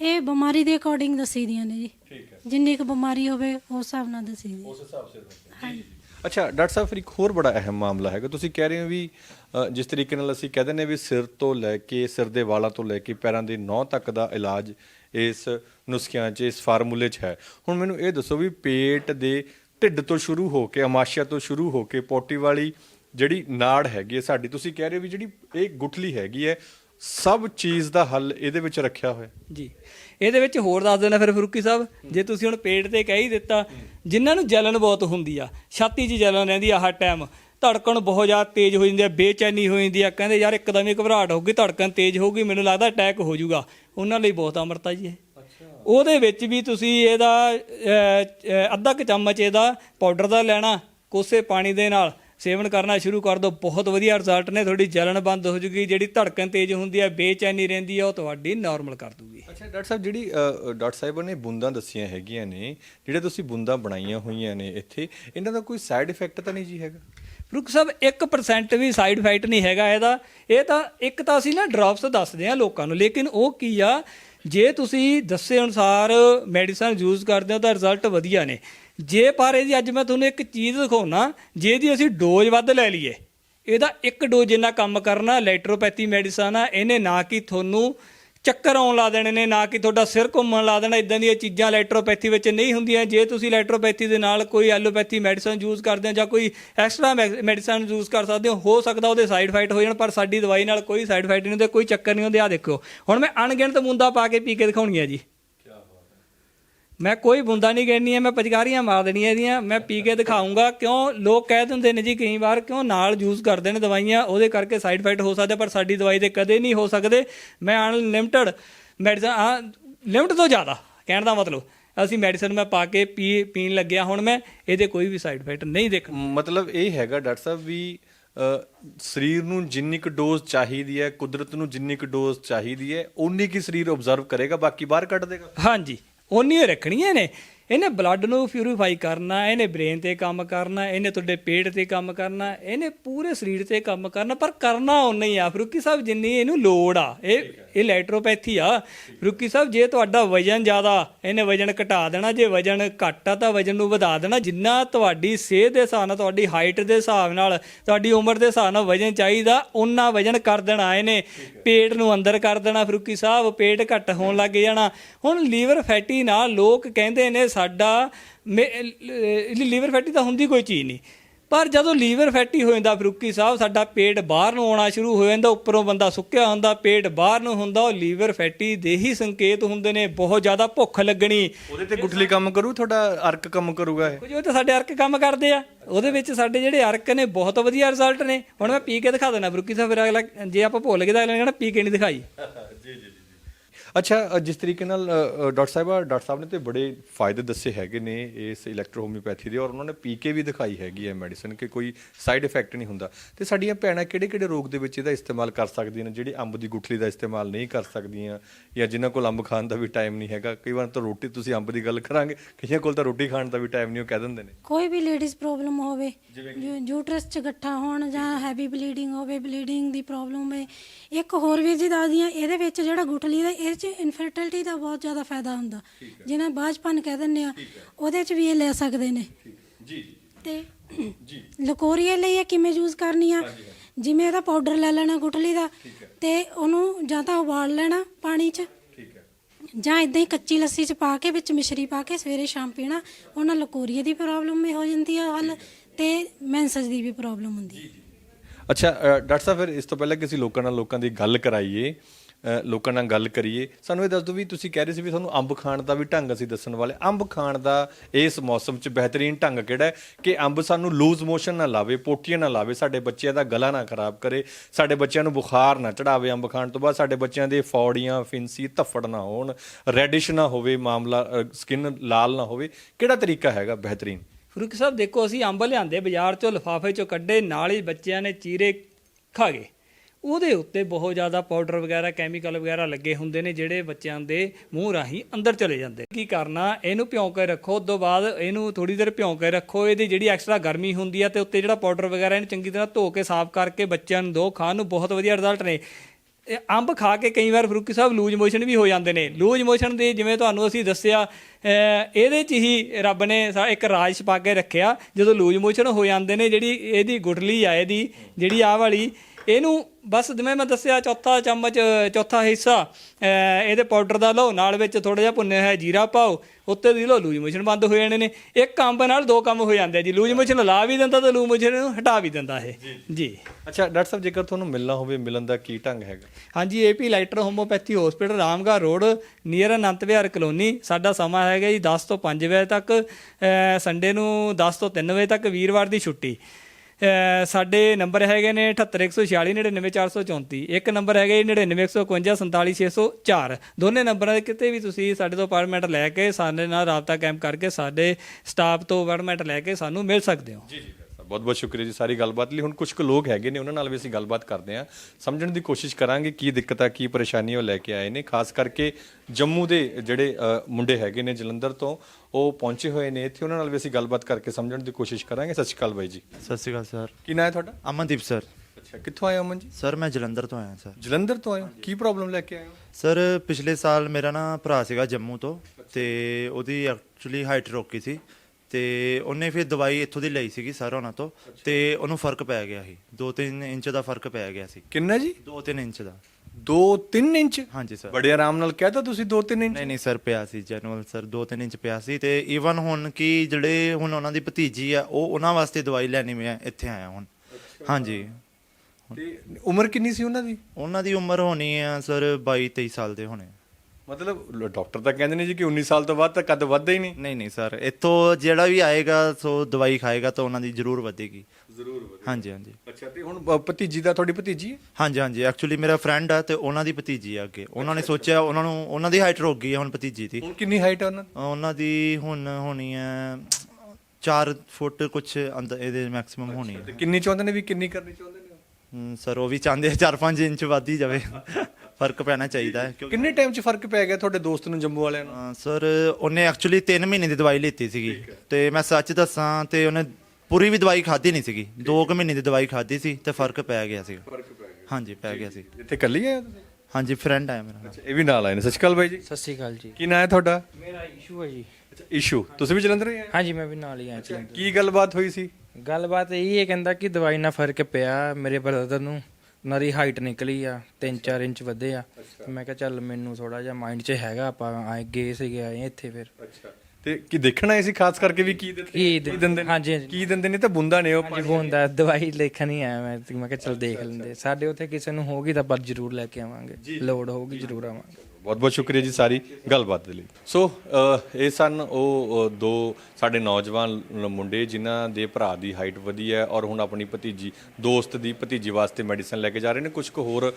ਇਹ ਬਿਮਾਰੀ ਦੇ ਅਕੋਰਡਿੰਗ ਦੱਸੀ ਦੀਆਂ ਨੇ ਜੀ।
ਠੀਕ ਹੈ।
ਜਿੰਨੀ ਕੁ ਬਿਮਾਰੀ ਹੋਵੇ ਉਸ ਹਿਸਾਬ ਨਾਲ ਦੱਸੀ ਦੀ
ਉਸ ਹਿਸਾਬ ਸੇ ਹਾਂਜੀ। ਅੱਛਾ ਡਾਕਟਰ ਸਾਹਿਬ ਫਿਰ ਇੱਕ ਹੋਰ ਬੜਾ ਅਹਿਮ ਮਾਮਲਾ ਹੈਗਾ। ਤੁਸੀਂ ਕਹਿ ਰਹੇ ਹੋ ਵੀ ਅ, ਜਿਸ ਤਰੀਕੇ ਨਾਲ ਅਸੀਂ ਕਹਿੰਦੇ ਨੇ ਵੀ ਸਿਰ ਤੋਂ ਲੈ ਕੇ ਸਿਰ ਦੇ ਵਾਲਾਂ ਤੋਂ ਲੈ ਕੇ ਪੈਰਾਂ ਦੇ ਨਹੁੰ ਤੱਕ ਦਾ ਇਲਾਜ ਇਸ ਨੁਸਖਿਆਂ 'ਚ ਇਸ ਫਾਰਮੂਲੇ 'ਚ ਹੈ। ਹੁਣ ਮੈਨੂੰ ਇਹ ਦੱਸੋ ਵੀ ਪੇਟ ਦੇ ਢਿੱਡ ਤੋਂ ਸ਼ੁਰੂ ਹੋ ਕੇ ਅਮਾਸ਼ਯ ਤੋਂ ਸ਼ੁਰੂ ਹੋ ਕੇ ਪੋਟੀ ਵਾਲੀ ਜਿਹੜੀ ਨਾੜ ਹੈਗੀ ਹੈ ਸਾਡੀ ਤੁਸੀਂ ਕਹਿ ਰਹੇ ਹੋ ਵੀ ਜਿਹੜੀ ਇਹ ਗੁਠਲੀ ਹੈਗੀ ਹੈ ਸਭ ਚੀਜ਼ ਦਾ ਹੱਲ ਇਹਦੇ ਵਿੱਚ ਰੱਖਿਆ ਹੋਇਆ।
ਜੀ। ਇਹਦੇ ਵਿੱਚ ਹੋਰ ਦੱਸ ਦੇਣਾ ਫਿਰ ਫਰੂਕੀ ਸਾਹਿਬ ਜੇ ਤੁਸੀਂ ਹੁਣ ਪੇਟ ਤੇ ਕਹਿ ਹੀ ਦਿੱਤਾ ਜਿਨ੍ਹਾਂ ਨੂੰ ਜਲਨ ਬਹੁਤ ਹੁੰਦੀ ਆ ਛਾਤੀ 'ਚ ਜਲਨ ਰਹਿੰਦੀ ਆ ਹਰ ਟਾਈਮ ਧੜਕਣ ਬਹੁਤ ਜ਼ਿਆਦਾ ਤੇਜ਼ ਹੋ ਜਾਂਦੀ ਆ ਬੇਚੈਨੀ ਹੋ ਜਾਂਦੀ ਆ ਕਹਿੰਦੇ ਯਾਰ ਇੱਕਦਮ ਹੀ ਘਬਰਾਹਟ ਹੋਊਗੀ ਧੜਕਣ ਤੇਜ਼ ਹੋਊਗੀ ਮੈਨੂੰ ਲੱਗਦਾ ਅਟੈਕ ਹੋ ਜਾਊਗਾ। ਉਹਨਾਂ ਲਈ ਬਹੁਤ ਅਮਰਤਾ ਜੀ ਇਹ। ਉਹਦੇ ਵਿੱਚ ਵੀ ਤੁਸੀਂ ਇਹਦਾ ਅੱਧਾ ਕੁ ਚਮਚ ਇਹਦਾ ਪਾਊਡਰ ਦਾ ਲੈਣਾ ਕੋਸੇ ਪਾਣੀ ਦੇ ਨਾਲ। ਸੇਵਨ ਕਰਨਾ ਸ਼ੁਰੂ ਕਰ ਦਿਓ ਬਹੁਤ ਵਧੀਆ ਰਿਜ਼ਲਟ ਨੇ। ਤੁਹਾਡੀ ਜਲਨ ਬੰਦ ਹੋ ਜੂਗੀ। ਜਿਹੜੀ ਧੜਕਣ ਤੇਜ਼ ਹੁੰਦੀ ਹੈ ਬੇਚੈਨੀ ਰਹਿੰਦੀ ਹੈ ਉਹ ਤੁਹਾਡੀ ਨਾਰਮਲ ਕਰ ਦੂਗੀ।
ਅੱਛਾ ਡਾਕਟਰ ਸਾਹਿਬ ਜਿਹੜੀ ਡਾਕਟਰ ਸਾਹਿਬ ਨੇ ਬੂੰਦਾਂ ਦੱਸੀਆਂ ਹੈਗੀਆਂ ਨੇ ਜਿਹੜੇ ਤੁਸੀਂ ਬੂੰਦਾਂ ਬਣਾਈਆਂ ਹੋਈਆਂ ਨੇ ਇੱਥੇ ਇਹਨਾਂ ਦਾ ਕੋਈ ਸਾਈਡ ਇਫੈਕਟ ਤਾਂ ਨਹੀਂ ਜੀ ਹੈਗਾ?
ਫਰੂਕ ਸਾਹਿਬ 1% ਵੀ ਸਾਈਡ ਇਫੈਕਟ ਨਹੀਂ ਹੈਗਾ ਇਹਦਾ। ਇਹ ਤਾਂ ਇੱਕ ਤਾਂ ਅਸੀਂ ਨਾ ਡ੍ਰੌਪਸ ਦੱਸਦੇ ਆ ਲੋਕਾਂ ਨੂੰ। ਲੇਕਿਨ ਉਹ ਕੀ ਆ ਜੇ ਤੁਸੀਂ ਦੱਸੇ ਅਨੁਸਾਰ ਮੈਡੀਸਨ ਯੂਜ਼ ਕਰਦੇ ਹੋ ਤਾਂ ਰਿਜ਼ਲਟ ਵਧੀਆ ਨੇ। ਜੇ ਪਰ ਇਹਦੀ ਅੱਜ ਮੈਂ ਤੁਹਾਨੂੰ ਇੱਕ ਚੀਜ਼ ਦਿਖਾਉਣਾ ਜਿਹਦੀ ਅਸੀਂ ਡੋਜ਼ ਵੱਧ ਲੈ ਲਈਏ, ਇਹਦਾ ਇੱਕ ਡੋਜ਼ ਇੰਨਾ ਕੰਮ ਕਰਨਾ ਇਲੈਕਟ੍ਰੋਪੈਥੀ ਮੈਡੀਸਨ ਆ, ਇਹਨੇ ਨਾ ਕਿ ਤੁਹਾਨੂੰ ਚੱਕਰ ਆਉਣ ਲਾ ਦੇਣੇ ਨੇ, ਨਾ ਕਿ ਤੁਹਾਡਾ ਸਿਰ ਘੁੰਮਣ ਲਾ ਦੇਣਾ ਇਦਾਂ ਦੀਆਂ ਚੀਜ਼ਾਂ ਲੈਟਰੋਪੈਥੀ ਵਿੱਚ ਨਹੀਂ ਹੁੰਦੀਆਂ। ਜੇ ਤੁਸੀਂ ਇਲੈਕਟ੍ਰੋਪੈਥੀ ਦੇ ਨਾਲ ਕੋਈ ਐਲੋਪੈਥੀ ਮੈਡੀਸਨ ਯੂਜ਼ ਕਰਦੇ ਹੋ ਜਾਂ ਕੋਈ ਐਕਸਟਰਾ ਮੈਡੀਸਨ ਯੂਜ਼ ਕਰ ਸਕਦੇ ਹੋ ਹੋ ਸਕਦਾ ਉਹਦੇ ਸਾਈਡ ਇਫੈਕਟ ਹੋ ਜਾਣ, ਪਰ ਸਾਡੀ ਦਵਾਈ ਨਾਲ ਕੋਈ ਸਾਈਡ ਇਫੈਕਟ ਨਹੀਂ ਹੁੰਦੇ, ਕੋਈ ਚੱਕਰ ਨਹੀਂ ਹੁੰਦੇ। ਆ ਦੇਖੋ, ਹੁਣ ਮੈਂ ਅਣਗਿਣਤ ਬੂੰਦਾਂ ਪਾ ਕੇ ਪੀ ਕੇ ਦਿਖਾਉਣੀ ਹੈ ਜੀ। ਮੈਂ ਕੋਈ ਬੁੰਦਾ ਨਹੀਂ ਗਿਣਨੀ ਹੈ ਮੈਂ ਪਚਕਾਰੀਆਂ ਮਾਰ ਦੇਣੀਆਂ ਇਹਦੀਆਂ ਮੈਂ ਪੀ ਕੇ ਦਿਖਾਉਂਗਾ। ਕਿਉਂ? ਲੋਕ ਕਹਿ ਦਿੰਦੇ ਨੇ ਜੀ ਕਈ ਵਾਰ ਕਿਉਂ ਨਾਲ ਯੂਜ਼ ਕਰਦੇ ਨੇ ਦਵਾਈਆਂ? ਉਹਦੇ ਕਰਕੇ ਸਾਈਡ ਇਫੈਕਟ ਹੋ ਸਕਦੇ ਪਰ ਸਾਡੀ ਦਵਾਈ ਦੇ ਕਦੇ ਨਹੀਂ ਹੋ ਸਕਦੇ। ਮੈਂ ਅਨਲਿਮਟਿਡ ਮੈਡੀਸਨ ਆ ਲਿਮਟ ਤੋਂ ਜ਼ਿਆਦਾ ਕਹਿਣ ਦਾ ਮਤਲਬ ਅਸੀਂ ਮੈਡੀਸਨ ਮੈਂ ਪਾ ਕੇ ਪੀ ਪੀਣ ਲੱਗਿਆ ਹੁਣ ਮੈਂ ਇਹਦੇ ਕੋਈ ਵੀ ਸਾਈਡ ਇਫੈਕਟ ਨਹੀਂ ਦੇਖ
ਮਤਲਬ ਇਹ ਹੈਗਾ ਡਾਕਟਰ ਸਾਹਿਬ ਵੀ ਸਰੀਰ ਨੂੰ ਜਿੰਨੀ ਕੁ ਡੋਜ਼ ਚਾਹੀਦੀ ਹੈ ਕੁਦਰਤ ਨੂੰ ਜਿੰਨੀ ਕੁ ਡੋਜ਼ ਚਾਹੀਦੀ ਹੈ ਉਨੀ ਕੀ ਸਰੀਰ ਆਬਜ਼ਰਵ ਕਰੇਗਾ ਬਾਕੀ ਬਾਹਰ ਕੱਢ ਦੇਗਾ।
ਹਾਂਜੀ। ਉਨੀ ਰੱਖਣੀਆਂ ਨੇ। ਇਹਨੇ ਬਲੱਡ ਨੂੰ ਪਿਊਰੀਫਾਈ ਕਰਨਾ ਇਹਨੇ ਬ੍ਰੇਨ ਤੇ ਕੰਮ ਕਰਨਾ ਇਹਨੇ ਤੁਹਾਡੇ ਪੇਟ ਤੇ ਕੰਮ ਕਰਨਾ ਇਹਨੇ ਪੂਰੇ ਸਰੀਰ ਤੇ ਕੰਮ ਕਰਨਾ ਪਰ ਕਰਨਾ ਉਨਾ ਹੀ ਆ। ਫਰੂਕੀ ਸਾਹਿਬ ਜਿੰਨੀ ਇਹਨੂੰ ਲੋੜ ਆ ਇਹ ਇਹ ਲੈਟਰੋਪੈਥੀ ਆ। ਫਰੂਕੀ ਸਾਹਿਬ ਜੇ ਤੁਹਾਡਾ ਵਜਨ ਜ਼ਿਆਦਾ ਇਹਨੇ ਵਜਨ ਘਟਾ ਦੇਣਾ ਜੇ ਵਜਨ ਘੱਟ ਆ ਤਾਂ ਵਜਨ ਨੂੰ ਵਧਾ ਦੇਣਾ। ਜਿੰਨਾ ਤੁਹਾਡੀ ਸਿਹਤ ਦੇ ਹਿਸਾਬ ਨਾਲ ਤੁਹਾਡੀ ਹਾਈਟ ਦੇ ਹਿਸਾਬ ਨਾਲ ਤੁਹਾਡੀ ਉਮਰ ਦੇ ਹਿਸਾਬ ਨਾਲ ਵਜਨ ਚਾਹੀਦਾ ਉਨਾ ਵਜਨ ਕਰ ਦੇਣਾ ਇਹਨੇ। ਪੇਟ ਨੂੰ ਅੰਦਰ ਕਰ ਦੇਣਾ ਫਰੂਕੀ ਸਾਹਿਬ ਪੇਟ ਘੱਟ ਹੋਣ ਲੱਗ ਜਾਣਾ। ਹੁਣ ਲੀਵਰ ਫੈਟੀ ਨਾਲ ਲੋਕ ਕਹਿੰਦੇ ਨੇ ਸਾਡਾ ਲੀਵਰ ਫੈਟੀ ਤਾਂ ਹੁੰਦੀ ਕੋਈ ਚੀਜ਼ ਨਹੀਂ। ਪਰ ਜਦੋਂ ਲੀਵਰ ਫੈਟੀ ਹੋ ਜਾਂਦਾ ਫਰੂਕੀ ਸਾਹਿਬ ਸਾਡਾ ਪੇਟ ਬਾਹਰ ਨੂੰ ਆਉਣਾ ਸ਼ੁਰੂ ਹੋ ਜਾਂਦਾ ਉੱਪਰੋਂ ਬੰਦਾ ਸੁੱਕਿਆ ਹੁੰਦਾ ਪੇਟ ਬਾਹਰ ਨੂੰ ਹੁੰਦਾ ਉਹ ਲੀਵਰ ਫੈਟੀ ਦੇ ਹੀ ਸੰਕੇਤ ਹੁੰਦੇ ਨੇ ਬਹੁਤ ਜ਼ਿਆਦਾ ਭੁੱਖ ਲੱਗਣੀ।
ਉਹਦੇ ਤੇ ਗੁਠਲੀ ਕੰਮ ਕਰੂ ਤੁਹਾਡਾ ਅਰਕ ਕੰਮ ਕਰੂਗਾ ਇਹ?
ਕੁਝ ਉਹ ਤਾਂ ਸਾਡੇ ਅਰਕ ਕੰਮ ਕਰਦੇ ਆ। ਉਹਦੇ ਵਿੱਚ ਸਾਡੇ ਜਿਹੜੇ ਅਰਕ ਨੇ ਬਹੁਤ ਵਧੀਆ ਰਿਜ਼ਲਟ ਨੇ। ਹੁਣ ਮੈਂ ਪੀ ਕੇ ਦਿਖਾ ਦੇਣਾ ਫਰੂਕੀ ਸਾਹਿਬ ਫਿਰ ਅਗਲਾ ਜੇ ਆਪਾਂ ਭੁੱਲ ਗਏ ਤਾਂ ਅਗਲਾ ਕਹਿਣਾ ਪੀ ਕੇ ਨਹੀਂ ਦਿਖਾਈ। (laughs)
ਅੱਛਾ ਜਿਸ ਤਰੀਕੇ ਨਾਲ ਡਾਕਟਰ ਸਾਹਿਬਾ ਡਾਕਟਰ ਸਾਹਿਬ ਨੇ ਤੇ ਬੜੇ ਫਾਇਦੇ ਦੱਸੇ ਹੈਗੇ ਨੇ ਇਸ ਇਲੈਕਟ੍ਰੋ ਹੋਮਿਓਪੈਥੀ ਦੇ ਔਰ ਉਹਨਾਂ ਨੇ ਪੀ ਕੇ ਵੀ ਦਿਖਾਈ ਹੈਗੀ ਹੈ ਮੈਡੀਸਨ ਕਿ ਕੋਈ ਸਾਈਡ ਇਫੈਕਟ ਨਹੀਂ ਹੁੰਦਾ। ਤੇ ਸਾਡੀਆਂ ਭੈਣਾਂ ਕਿਹੜੇ ਕਿਹੜੇ ਰੋਗ ਦੇ ਵਿੱਚ ਇਹਦਾ ਇਸਤੇਮਾਲ ਕਰ ਸਕਦੀਆਂ ਨੇ ਜਿਹੜੇ ਅੰਬ ਦੀ ਗੁਠਲੀ ਦਾ ਇਸਤੇਮਾਲ ਨਹੀਂ ਕਰ ਸਕਦੀਆਂ ਜਾਂ ਜਿਨ੍ਹਾਂ ਕੋਲ ਅੰਬ ਖਾਣ ਦਾ ਵੀ ਟਾਈਮ ਨਹੀਂ ਹੈਗਾ? ਕਈ ਵਾਰ ਤਾਂ ਰੋਟੀ ਤੁਸੀਂ ਅੰਬ ਦੀ ਗੱਲ ਕਰਾਂਗੇ ਕਈਆਂ ਕੋਲ ਤਾਂ ਰੋਟੀ ਖਾਣ ਦਾ ਵੀ ਟਾਈਮ ਨਹੀਂ ਉਹ ਕਹਿ ਦਿੰਦੇ ਨੇ।
ਕੋਈ ਵੀ ਲੇਡੀਜ਼ ਪ੍ਰੋਬਲਮ ਹੋਵੇ ਯੂਟਰਸ ਚ ਗੱਠਾ ਹੋਣ ਜਾਂ ਹੈਵੀ ਬਲੀਡਿੰਗ ਹੋਵੇ ਬਲੀਡਿੰਗ ਦੀ ਪ੍ਰੋਬਲਮ ਹੈ ਇੱਕ ਹੋਰ ਵੀ ਜੀ ਦੱਸਦੀਆਂ ਇਹਦੇ ਵਿੱਚ ਜਿਹੜਾ ਗੁਠਲੀ ਦਾ ਇਹ ਚ ਇਨਫਰਟੀਲਿਟੀ ਦਾ ਬਹੁਤ ਜ਼ਿਆਦਾ ਫਾਇਦਾ ਹੁੰਦਾ। ਜਿਹਨਾਂ ਬਾਝਪਨ ਕਹਿ ਦਿੰਦੇ ਆ ਉਹਦੇ ਚ ਵੀ ਇਹ ਲੈ ਸਕਦੇ ਨੇ।
ਜੀ
ਤੇ ਲਕੋਰੀਏ ਲਈ ਇਹ ਕਿਵੇਂ ਯੂਜ਼ ਕਰਨੀ ਆ? ਜਿਵੇਂ ਇਹਦਾ ਪਾਊਡਰ ਲੈ ਲੈਣਾ ਗੁਠਲੀ ਦਾ ਤੇ ਉਹਨੂੰ ਜਾਂ ਤਾਂ ਉਬਾਲ ਲੈਣਾ ਪਾਣੀ 'ਚ।
ਠੀਕ ਹੈ।
ਜਾਂ ਇਦਾਂ ਹੀ ਕੱਚੀ ਲੱਸੀ 'ਚ ਪਾ ਕੇ ਵਿੱਚ ਮਿਸ਼ਰੀ ਪਾ ਕੇ ਸਵੇਰੇ ਸ਼ਾਮ ਪੀਣਾ ਉਹਨਾਂ ਲਕੋਰੀਏ ਦੀ ਪ੍ਰੋਬਲਮ ਵੀ ਹੋ ਜਾਂਦੀ ਆ ਹੱਲ ਤੇ ਮੈਂਸਜ ਦੀ ਵੀ ਪ੍ਰੋਬਲਮ ਹੁੰਦੀ
ਅੱਛਾ ਅ, ਡਾਕਟਰ ਸਾਹਿਬ ਫਿਰ ਇਸ ਤੋਂ ਪਹਿਲਾਂ ਕਿ ਅਸੀਂ ਲੋਕਾਂ ਨਾਲ ਲੋਕਾਂ ਦੀ ਗੱਲ ਕਰਾਈਏ ਲੋਕਾਂ ਨਾਲ ਗੱਲ ਕਰੀਏ, ਸਾਨੂੰ ਇਹ ਦੱਸ ਦਿਓ ਵੀ ਤੁਸੀਂ ਕਹਿ ਰਹੇ ਸੀ ਵੀ ਤੁਹਾਨੂੰ ਅੰਬ ਖਾਣ ਦਾ ਵੀ ਢੰਗ ਅਸੀਂ ਦੱਸਣ ਵਾਲੇ ਅੰਬ ਖਾਣ ਦਾ ਇਸ ਮੌਸਮ 'ਚ ਬਿਹਤਰੀਨ ਢੰਗ ਕਿਹੜਾ ਹੈ? ਕਿ ਅੰਬ ਸਾਨੂੰ ਲੂਜ਼ ਮੋਸ਼ਨ ਨਾ ਲਾਵੇ, ਪੋਟੀਆਂ ਨਾ ਲਾਵੇ, ਸਾਡੇ ਬੱਚਿਆਂ ਦਾ ਗਲਾ ਨਾ ਖਰਾਬ ਕਰੇ, ਸਾਡੇ ਬੱਚਿਆਂ ਨੂੰ ਬੁਖਾਰ ਨਾ ਚੜਾਵੇ ਅੰਬ ਖਾਣ ਤੋਂ ਬਾਅਦ, ਸਾਡੇ ਬੱਚਿਆਂ ਦੇ ਫੌੜੀਆਂ, ਫਿੰਸੀ, ਧੱਫੜ ਨਾ ਹੋਣ ਰੈਡਿਸ਼ ਨਾ ਹੋਵੇ, ਮਾਮਲਾ ਸਕਿਨ ਲਾਲ ਨਾ ਹੋਵੇ, ਕਿਹੜਾ ਤਰੀਕਾ ਹੈਗਾ ਬਿਹਤਰੀਨ?
ਫਰੂਕ ਸਾਹਿਬ, ਦੇਖੋ ਅਸੀਂ ਅੰਬ ਲਿਆਂਦੇ, ਬਾਜ਼ਾਰ ਚੋਂ, ਲਿਫਾਫੇ ਚੋਂ ਕੱਢੇ, ਨਾਲ ਹੀ ਬੱਚਿਆਂ ਨੇ ਚੀਰੇ ਖਾ ਗਏ। ਉਹਦੇ ਉੱਤੇ ਬਹੁਤ ਜ਼ਿਆਦਾ ਪਾਊਡਰ ਵਗੈਰਾ ਕੈਮੀਕਲ ਵਗੈਰਾ ਲੱਗੇ ਹੁੰਦੇ ਨੇ ਜਿਹੜੇ ਬੱਚਿਆਂ ਦੇ ਮੂੰਹ ਰਾਹੀਂ ਅੰਦਰ ਚਲੇ ਜਾਂਦੇ ਕੀ ਕਰਨਾ, ਇਹਨੂੰ ਭਿਉਂ ਕੇ ਰੱਖੋ, ਉਸ ਤੋਂ ਬਾਅਦ ਇਹਨੂੰ ਥੋੜੀ ਦੇਰ ਭਿਉਂ ਕੇ ਰੱਖੋ, ਇਹਦੀ ਜਿਹੜੀ ਐਕਸਟਰਾ ਗਰਮੀ ਹੁੰਦੀ ਆ ਤੇ ਉੱਤੇ ਜਿਹੜਾ ਪਾਊਡਰ ਵਗੈਰਾ ਇਹਨੂੰ ਚੰਗੀ ਤਰ੍ਹਾਂ ਧੋ ਕੇ ਸਾਫ਼ ਕਰਕੇ ਬੱਚਿਆਂ ਨੂੰ ਦੋ, ਖਾਣ ਨੂੰ ਬਹੁਤ ਵਧੀਆ ਰਿਜ਼ਲਟ ਨੇ। ਇਹ ਅੰਬ ਖਾ ਕੇ ਕਈ ਵਾਰ ਫਰੂਕੀ ਸਾਹਿਬ ਲੂਜ ਮੋਸ਼ਨ ਵੀ ਹੋ ਜਾਂਦੇ ਨੇ। ਲੂਜ ਮੋਸ਼ਨ ਦੇ ਜਿਵੇਂ ਤੁਹਾਨੂੰ ਅਸੀਂ ਦੱਸਿਆ ਇਹਦੇ ਚ ਹੀ ਰੱਬ ਨੇ ਇੱਕ ਰਾਜ ਛਪਾ ਕੇ ਰੱਖਿਆ, ਜਦੋਂ ਲੂਜ ਮੋਸ਼ਨ ਹੋ ਜਾਂਦੇ ਨੇ, ਜਿਹੜੀ ਇਹਦੀ ਗੁਟਲੀ ਆ, ਇਹਦੀ ਜਿਹੜੀ ਆਹ ਵਾਲੀ ਇਹਨੂੰ ਬਸ ਜਿਵੇਂ ਮੈਂ ਦੱਸਿਆ ਚੌਥਾ ਚਮਚ ਚੌਥਾ ਹਿੱਸਾ ਇਹਦੇ ਪਾਊਡਰ ਦਾ ਲਓ ਨਾਲ ਵਿੱਚ ਥੋੜਾ ਜਿਹਾ ਭੁੰਨਿਆ ਹੋਇਆ ਜੀਰਾ ਪਾਓ ਉੱਤੇ ਦੀ ਲਓ ਲੂਜ ਮੋਸ਼ਨ ਬੰਦ ਹੋ ਜਾਣੇ ਨੇ। ਇੱਕ ਅੰਬ ਨਾਲ ਦੋ ਕੰਮ ਹੋ ਜਾਂਦੇ ਜੀ। ਲੂਜ ਮੋਸ਼ਨ ਲਾ ਵੀ ਦਿੰਦਾ ਤੇ ਲੂਜ ਮੋਸ਼ਨ ਨੂੰ ਹਟਾ ਵੀ ਦਿੰਦਾ ਇਹ। ਜੀ।
ਅੱਛਾ ਡਾਕਟਰ ਸਾਹਿਬ ਜੇਕਰ ਤੁਹਾਨੂੰ ਮਿਲਣਾ ਹੋਵੇ ਮਿਲਣ ਦਾ ਕੀ ਢੰਗ ਹੈਗਾ?
ਹਾਂਜੀ AP lighter homeopathy hospital Ramgarh road near Anant Vihar colony. ਸਾਡਾ ਸਮਾਂ ਹੈਗਾ ਜੀ 10 ਤੋਂ 5 ਵਜੇ ਤੱਕ ਸੰਡੇ ਨੂੰ 10 ਤੋਂ 3 ਵਜੇ ਤੱਕ ਵੀਰਵਾਰ ਦੀ ਛੁੱਟੀ। ਸਾਡੇ ਨੰਬਰ ਹੈਗੇ ਨੇ 78146 ਇੱਕ ਨੰਬਰ ਹੈਗਾ ਜੀ 9915547604 ਦੋਨੇ ਨੰਬਰਾਂ ਦੇ ਕਿਤੇ ਵੀ ਤੁਸੀਂ ਸਾਡੇ ਤੋਂ ਅਪਾਰਟਮੈਂਟ ਲੈ ਕੇ, ਸਾਡੇ ਨਾਲ ਰਾਬਤਾ ਕਾਇਮ ਕਰਕੇ, ਸਾਡੇ ਸਟਾਫ ਤੋਂ ਅਪਾਰਟਮੈਂਟ ਲੈ ਕੇ ਸਾਨੂੰ ਮਿਲ ਸਕਦੇ ਹੋ।
ਜੀ ਜੀ ਬਹੁਤ ਬਹੁਤ ਸ਼ੁਕਰੀਆ ਜੀ ਸਾਰੀ ਗੱਲਬਾਤ ਲਈ। ਹੁਣ ਕੁਝ ਕੁ ਲੋਕ ਹੈਗੇ ਨੇ ਉਹਨਾਂ ਨਾਲ ਵੀ ਅਸੀਂ ਗੱਲਬਾਤ ਕਰਦੇ ਹਾਂ। ਸਮਝਣ ਦੀ ਕੋਸ਼ਿਸ਼ ਕਰਾਂਗੇ ਕੀ ਦਿੱਕਤ ਆ ਕੀ ਪਰੇਸ਼ਾਨੀ ਉਹ ਲੈ ਕੇ ਆਏ ਨੇ। ਖਾਸ ਕਰਕੇ ਜੰਮੂ ਦੇ ਜਿਹੜੇ ਮੁੰਡੇ ਹੈਗੇ ਨੇ ਜਲੰਧਰ ਤੋਂ ਉਹ ਪਹੁੰਚੇ ਹੋਏ ਨੇ। ਇੱਥੇ ਉਹਨਾਂ ਨਾਲ ਵੀ ਅਸੀਂ ਗੱਲਬਾਤ ਕਰਕੇ ਸਮਝਣ ਦੀ ਕੋਸ਼ਿਸ਼ ਕਰਾਂਗੇ। ਸਤਿ ਸ਼੍ਰੀ ਅਕਾਲ ਬਾਈ ਜੀ।
ਸਤਿ ਸ਼੍ਰੀ ਅਕਾਲ ਸਰ।
ਕੀ ਨਾਂ ਹੈ ਤੁਹਾਡਾ?
ਅਮਨਦੀਪ ਸਰ।
ਅੱਛਾ ਕਿੱਥੋਂ ਆਏ ਹੋ ਅਮਨ ਜੀ?
ਸਰ ਮੈਂ ਜਲੰਧਰ ਤੋਂ ਆਇਆ ਸਰ।
ਜਲੰਧਰ ਤੋਂ ਹੋ? ਕੀ ਪ੍ਰੋਬਲਮ ਲੈ ਕੇ ਆਏ ਹੋ?
ਸਰ ਪਿਛਲੇ ਸਾਲ ਮੇਰਾ ਨਾ ਭਰਾ ਸੀਗਾ ਜੰਮੂ ਤੋਂ ਤੇ ਉਹਦੀ ਐਕਚੁਅਲੀ ਹਾਈਟ ਰੋਕੀ ਸੀ। ਤੇ ਉਹਨੇ ਫਿਰ ਦਵਾਈ ਇੱਥੋਂ ਦੀ ਲਈ ਸੀਗੀ ਸਰ ਉਹਨਾਂ ਤੋਂ ਤੇ ਉਹਨੂੰ ਫ਼ਰਕ ਪੈ ਗਿਆ ਸੀ। 2-3 ਇੰਚ ਦਾ ਫ਼ਰਕ ਪੈ ਗਿਆ ਸੀ।
ਕਿੰਨਾ ਜੀ?
2-3 ਇੰਚ ਦਾ।
2-3 ਇੰਚ?
ਹਾਂਜੀ ਸਰ।
ਬੜੇ ਆਰਾਮ ਨਾਲ ਕਹਿਤਾ ਤੁਸੀਂ 2-3 ਇੰਚ?
ਨਹੀਂ ਨਹੀਂ ਸਰ ਪਿਆ ਸੀ ਜੈਨੂਅਲ ਸਰ 2-3 ਇੰਚ ਪਿਆ ਸੀ ਤੇ ਈਵਨ ਹੁਣ ਕਿ ਜਿਹੜੇ ਹੁਣ ਉਹਨਾਂ ਦੀ ਭਤੀਜੀ ਆ ਉਹ ਉਹਨਾਂ ਵਾਸਤੇ ਦਵਾਈ ਲੈਣੀ ਮੈਂ ਇੱਥੇ ਆਇਆ ਹੁਣ। ਹਾਂਜੀ।
ਤੇ ਉਮਰ ਕਿੰਨੀ ਸੀ ਉਹਨਾਂ ਦੀ?
ਉਹਨਾਂ ਦੀ ਉਮਰ ਹੋਣੀ ਆ ਸਰ 22-23 ਸਾਲ ਦੇ ਹੋਣੇ।
ਮਤਲਬ ਡਾਕਟਰ ਤਾਂ ਕਹਿੰਦੇ ਨੇ ਜੀ ਕਿ 19 ਸਾਲ ਤੋਂ ਬਾਅਦ ਤਾਂ ਕੱਦ ਵੱਧਦਾ ਹੀ ਨਹੀਂ।
ਨਹੀਂ ਨਹੀਂ ਸਰ ਇੱਥੋਂ ਜਿਹੜਾ ਵੀ ਆਏਗਾ ਸੋ ਦਵਾਈ ਖਾਏਗਾ ਤਾਂ ਉਹਨਾਂ ਦੀ ਜ਼ਰੂਰ ਵਧੇਗੀ।
ਜ਼ਰੂਰ ਵਧੇ
ਹਾਂਜੀ ਹਾਂਜੀ।
ਅੱਛਾ ਤੇ ਹੁਣ ਅ, ਭਤੀਜੀ ਦਾ ਤੁਹਾਡੀ ਭਤੀਜੀ ਹੈ?
ਹਾਂਜੀ ਹਾਂਜੀ। ਐਕਚੁਅਲੀ ਮੇਰਾ ਫਰੈਂਡ ਆ ਤੇ ਉਹਨਾਂ ਦੀ ਭਤੀਜੀ ਆ ਅੱਗੇ। ਉਹਨਾਂ ਨੇ ਸੋਚਿਆ ਉਹਨਾਂ ਨੂੰ ਉਹਨਾਂ ਦੀ ਹਾਈਟ ਰੁਕ ਗਈ ਆ ਹੁਣ ਭਤੀਜੀ ਦੀ।
ਹੁਣ ਕਿੰਨੀ ਹਾਈਟ ਹੈ ਉਹਨਾਂ ਦੀ?
ਉਹਨਾਂ ਦੀ ਹੁਣ ਹੋਣੀ ਹੈ 4 ਫੁੱਟ ਕੁਛ ਅੰਦਰ ਇਹਦੇ ਮੈਕਸਿਮਮ ਹੋਣੀ
ਤੇ
ਹੈ।
ਕਿੰਨੀ ਚਾਹੁੰਦੇ ਨੇ ਵੀ ਕਿੰਨੀ ਕਰਨੀ ਚਾਹੁੰਦੇ ਨੇ?
ਹਮ, ਸਰ ਉਹ ਵੀ ਚਾਹੁੰਦੇ ਆ 4-5 ਇੰਚ ਵੱਧ ਹੀ ਜਾਵੇ। (laughs) ਫ਼ਰਕ ਪੈਣਾ ਚਾਹੀਦਾ ਹੈ ਕਿਉਂਕਿ
ਕਿੰਨੇ ਟਾਈਮ 'ਚ ਫ਼ਰਕ ਪੈ ਗਿਆ ਤੁਹਾਡੇ ਦੋਸਤ ਨੂੰ ਜੰਮੂ ਵਾਲਿਆਂ ਨੂੰ?
ਅਹ ਸਰ ਉਹਨੇ ਐਕਚੁਅਲੀ 3 ਮਹੀਨੇ ਦੀ ਦਵਾਈ ਲਿੱਤੀ ਸੀਗੀ। ਤੇ ਮੈਂ ਸੱਚ ਦੱਸਾਂ ਤੇ ਉਹਨੇ ਪੂਰੀ ਵੀ ਦਵਾਈ ਖਾਧੀ ਨਹੀਂ ਸੀਗੀ। 2 ਕੁ ਮਹੀਨੇ ਦੀ ਦਵਾਈ ਖਾਧੀ ਸੀ ਤੇ ਫ਼ਰਕ ਪੈ ਗਿਆ ਸੀ।
ਫ਼ਰਕ ਪੈ ਗਿਆ।
ਹਾਂਜੀ ਪੈ ਗਿਆ ਸੀ।
ਇੱਥੇ ਕੱਲੀ ਆਏ ਹੋ ਤੁਸੀਂ?
ਹਾਂਜੀ ਫਰੈਂਡ ਆਇਆ ਮੇਰਾ
ਅੱਛਾ ਇਹ ਵੀ ਨਾਲ ਆਏ ਨੇ। ਸਤਿ ਸ਼੍ਰੀ ਅਕਾਲ ਬਾਈ ਜੀ।
ਸਤਿ ਸ਼੍ਰੀ ਅਕਾਲ ਜੀ।
ਕੀ ਨਾਂ ਹੈ ਤੁਹਾਡਾ?
ਮੇਰਾ ਇਸ਼ੂ ਹੈ ਜੀ।
ਅੱਛਾ ਇਸ਼ੂ। ਤੁਸੀਂ ਵੀ ਜਲੰਧਰ ਹੀ ਆਏ?
ਹਾਂਜੀ ਮੈਂ ਵੀ ਨਾਲ ਹੀ ਆਇਆ ਸੀ
ਕੀ ਗੱਲਬਾਤ ਹੋਈ ਸੀ?
ਗੱਲਬਾਤ ਇਹ ਹੈ ਕਹਿੰਦਾ ਕਿ ਦਵਾਈ ਨਾਲ ਫ਼ਰਕ ਪਿਆ ਮੇਰੇ ਬ੍ਰਦਰ ਨੂੰ। ਉਹਨਾਂ ਦੀ ਹਾਈਟ ਨਿਕਲੀ ਆ 3-4 ਇੰਚ ਵਧੇ ਆ। ਮੈਂ ਕਿਹਾ ਚੱਲ ਮੈਨੂੰ ਥੋੜਾ ਜਿਹਾ ਮਾਈਂਡ 'ਚ ਹੈਗਾ ਆਪਾਂ ਆਏ ਗਏ ਸੀਗੇ ਆਏ ਇੱਥੇ ਫਿਰ।
ਅੱਛਾ। ਤੇ ਕੀ ਦੇਖਣਾ ਸੀ ਖਾਸ ਕਰਕੇ ਵੀ ਕੀ ਦਿੰਦੇ
ਕੀ
ਦਿੰਦੇ ਨੇ?
ਹਾਂਜੀ, ਹਾਂਜੀ।
ਕੀ ਦਿੰਦੇ ਨੇ ਤਾਂ ਬੁੰਦਾ ਨੇ ਉਹ
ਹਾਂਜੀ ਬੋਂਦਾ ਦਵਾਈ ਦੇਖਣ ਹੀ ਆਇਆ ਮੈਂ ਤੇ ਮੈਂ ਕਿਹਾ ਚੱਲ ਦੇਖ ਲੈਂਦੇ। ਸਾਡੇ ਉੱਥੇ ਕਿਸੇ ਨੂੰ ਹੋਗੀ ਤਾਂ ਪਰ ਜ਼ਰੂਰ ਲੈ ਕੇ ਆਵਾਂਗੇ। ਲੋੜ ਹੋਊਗੀ ਜ਼ਰੂਰ ਆਵਾਂਗੇ।
ਬਹੁਤ ਬਹੁਤ ਸ਼ੁਕਰੀਆ ਜੀ ਸਾਰੀ ਗੱਲਬਾਤ ਦੇ ਲਈ। ਸੋ ਇਹ ਸਨ ਉਹ ਦੋ ਸਾਡੇ ਨੌਜਵਾਨ ਮੁੰਡੇ ਜਿਨ੍ਹਾਂ ਦੇ ਭਰਾ ਦੀ ਹਾਈਟ ਵਧੀ ਹੈ ਔਰ ਹੁਣ ਆਪਣੀ ਭਤੀਜੀ ਦੋਸਤ ਦੀ ਭਤੀਜੀ ਵਾਸਤੇ ਮੈਡੀਸਨ ਲੈ ਕੇ ਜਾ ਰਹੇ ਨੇ। ਕੁਝ ਕੁ ਹੋਰ